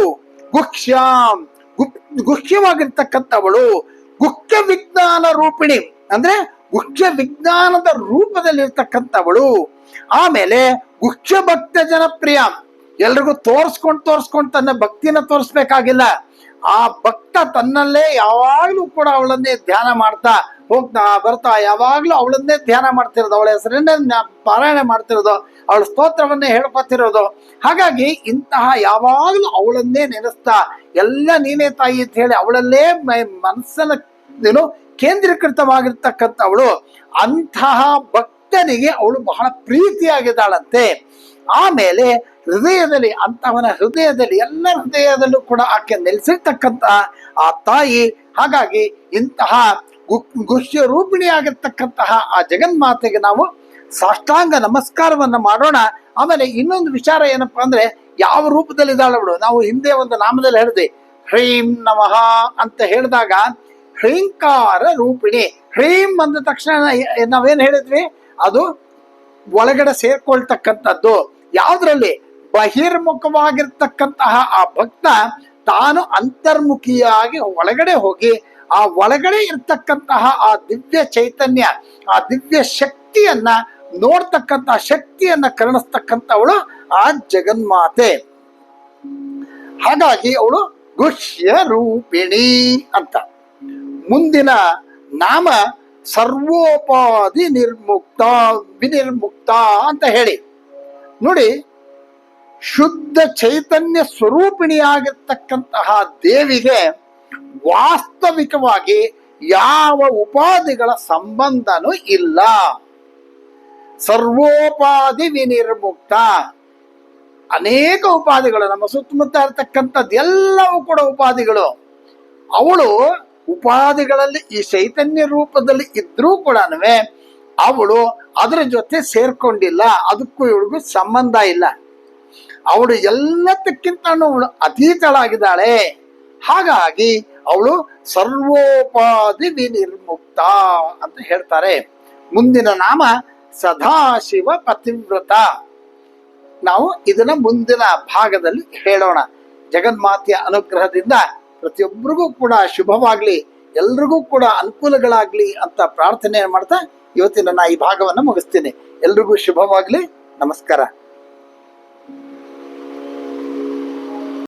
ಗುಹ್ಯಾಂ ಗುಹ್ಯವಾಗಿರ್ತಕ್ಕಂಥವಳು ಗುಹ್ಯ ವಿಜ್ಞಾನ ರೂಪಿಣಿ. ಅಂದ್ರೆ ಗುಕ್ಷ ವಿಜ್ಞಾನದ ರೂಪದಲ್ಲಿರ್ತಕ್ಕಂಥವಳು. ಆಮೇಲೆ ಗುಕ್ಷ ಭಕ್ತ ಜನಪ್ರಿಯ. ಎಲ್ರಿಗೂ ತೋರಿಸ್ಕೊಂಡ್ ತೋರಿಸ್ಕೊಂಡ್ ತನ್ನ ಭಕ್ತಿನ ತೋರಿಸ್ಬೇಕಾಗಿಲ್ಲ. ಆ ಭಕ್ತ ತನ್ನಲ್ಲೇ ಯಾವಾಗ್ಲೂ ಕೂಡ ಅವಳನ್ನೇ ಧ್ಯಾನ ಮಾಡ್ತಾ ಹೋಗ್ತಾ ಬರ್ತಾ ಯಾವಾಗ್ಲೂ ಅವಳನ್ನೇ ಧ್ಯಾನ ಮಾಡ್ತಿರೋದು. ಅವಳ ಹೆಸರನ್ನೇ ಪಾರಾಯಣ ಮಾಡ್ತಿರೋದು. ಅವಳ ಸ್ತೋತ್ರವನ್ನೇ ಹೇಳ್ಕೊತಿರೋದು ಹಾಗಾಗಿ ಇಂತಹ ಯಾವಾಗಲೂ ಅವಳನ್ನೇ ನೆನೆಸ್ತಾ, ಎಲ್ಲ ನೀನೇ ತಾಯಿ ಅಂತ ಹೇಳಿ ಅವಳಲ್ಲೇ ಮನಸ್ಸನ್ನ ಏನು ಕೇಂದ್ರೀಕೃತವಾಗಿರ್ತಕ್ಕಂಥವಳು. ಅಂತಹ ಭಕ್ತನಿಗೆ ಅವಳು ಬಹಳ ಪ್ರೀತಿಯಾಗಿದ್ದಾಳಂತೆ. ಆಮೇಲೆ ಹೃದಯದಲ್ಲಿ ಅಂತವನ ಹೃದಯದಲ್ಲಿ, ಎಲ್ಲ ಹೃದಯದಲ್ಲೂ ಕೂಡ ಆಕೆ ನೆಲೆಸಿರ್ತಕ್ಕಂಥ ಆ ತಾಯಿ. ಹಾಗಾಗಿ ಇಂತಹ ಗುಹ್ಯ ರೂಪಿಣಿಯಾಗಿರ್ತಕ್ಕಂತಹ ಆ ಜಗನ್ಮಾತೆಗೆ ನಾವು ಸಾಷ್ಟಾಂಗ ನಮಸ್ಕಾರವನ್ನು ಮಾಡೋಣ. ಆಮೇಲೆ ಇನ್ನೊಂದು ವಿಚಾರ ಏನಪ್ಪಾ ಅಂದ್ರೆ, ಯಾವ ರೂಪದಲ್ಲಿ ಇದ್ದಾಳವಳು ನಾವು ಹಿಂದೆ ಒಂದು ನಾಮದಲ್ಲಿ ಹೇಳಿದೆ ಹ್ರೀಂ ನಮಃ ಅಂತ ಹೇಳಿದಾಗ, ಹ್ರೀಂಕಾರ ರೂಪಿಣಿ. ಹ್ರೀಂ ಅಂದ ತಕ್ಷಣ ನಾವೇನ್ ಹೇಳಿದ್ವಿ? ಅದು ಒಳಗಡೆ ಸೇರ್ಕೊಳ್ತಕ್ಕಂಥದ್ದು. ಯಾವ್ದ್ರಲ್ಲಿ? ಬಹಿರ್ಮುಖವಾಗಿರ್ತಕ್ಕಂತಹ ಆ ಭಕ್ತ ತಾನು ಅಂತರ್ಮುಖಿಯಾಗಿ ಒಳಗಡೆ ಹೋಗಿ, ಆ ಒಳಗಡೆ ಇರ್ತಕ್ಕಂತಹ ಆ ದಿವ್ಯ ಚೈತನ್ಯ, ಆ ದಿವ್ಯ ಶಕ್ತಿಯನ್ನ ನೋಡ್ತಕ್ಕಂತ ಶಕ್ತಿಯನ್ನ ಕರುಣಿಸ್ತಕ್ಕಂಥವಳು ಆ ಜಗನ್ಮಾತೆ. ಹಾಗಾಗಿ ಅವಳು ಗುಹ್ಯ ರೂಪಿಣಿ ಅಂತ. ಮುಂದಿನ ನಾಮ ಸರ್ವೋಪಾಧಿ ನಿರ್ಮುಕ್ತ, ವಿನಿರ್ಮುಕ್ತ ಅಂತ ಹೇಳಿ. ನೋಡಿ, ಶುದ್ಧ ಚೈತನ್ಯ ಸ್ವರೂಪಿಣಿಯಾಗಿರ್ತಕ್ಕಂತಹ ದೇವಿಗೆ ವಾಸ್ತವಿಕವಾಗಿ ಯಾವ ಉಪಾಧಿಗಳ ಸಂಬಂಧನೂ ಇಲ್ಲ. ಸರ್ವೋಪಾಧಿ ವಿನಿರ್ಮುಕ್ತ. ಅನೇಕ ಉಪಾಧಿಗಳು, ನಮ್ಮ ಸುತ್ತಮುತ್ತ ಇರತಕ್ಕಂಥದ್ದು ಎಲ್ಲವೂ ಕೂಡ ಉಪಾಧಿಗಳು. ಅವಳು ಉಪಾಧಿಗಳಲ್ಲಿ ಈ ಚೈತನ್ಯ ರೂಪದಲ್ಲಿ ಇದ್ರೂ ಕೂಡ ಅವಳು ಅದರ ಜೊತೆ ಸೇರ್ಕೊಂಡಿಲ್ಲ, ಅದಕ್ಕೂ ಇವಳಿಗೂ ಸಂಬಂಧ ಇಲ್ಲ. ಅವಳು ಎಲ್ಲದಕ್ಕಿಂತ ಅವಳು ಅತೀತಳಾಗಿದ್ದಾಳೆ. ಹಾಗಾಗಿ ಅವಳು ಸರ್ವೋಪಾಧಿ ವಿನಿರ್ಮುಕ್ತ ಅಂತ ಹೇಳ್ತಾರೆ. ಮುಂದಿನ ನಾಮ ಸದಾಶಿವ ಪತಿವ್ರತ. ನಾವು ಇದನ್ನ ಮುಂದಿನ ಭಾಗದಲ್ಲಿ ಹೇಳೋಣ. ಜಗನ್ಮಾತೆಯ ಅನುಗ್ರಹದಿಂದ ಪ್ರತಿಯೊಬ್ಬರಿಗೂ ಕೂಡ ಶುಭವಾಗ್ಲಿ, ಎಲ್ರಿಗೂ ಕೂಡ ಅನುಕೂಲಗಳಾಗ್ಲಿ ಅಂತ ಪ್ರಾರ್ಥನೆ ಮಾಡ್ತಾ ಇವತ್ತಿನ ನಾ ಈ ಭಾಗವನ್ನ ಮುಗಿಸ್ತೀನಿ. ಎಲ್ರಿಗೂ ಶುಭವಾಗ್ಲಿ. ನಮಸ್ಕಾರ.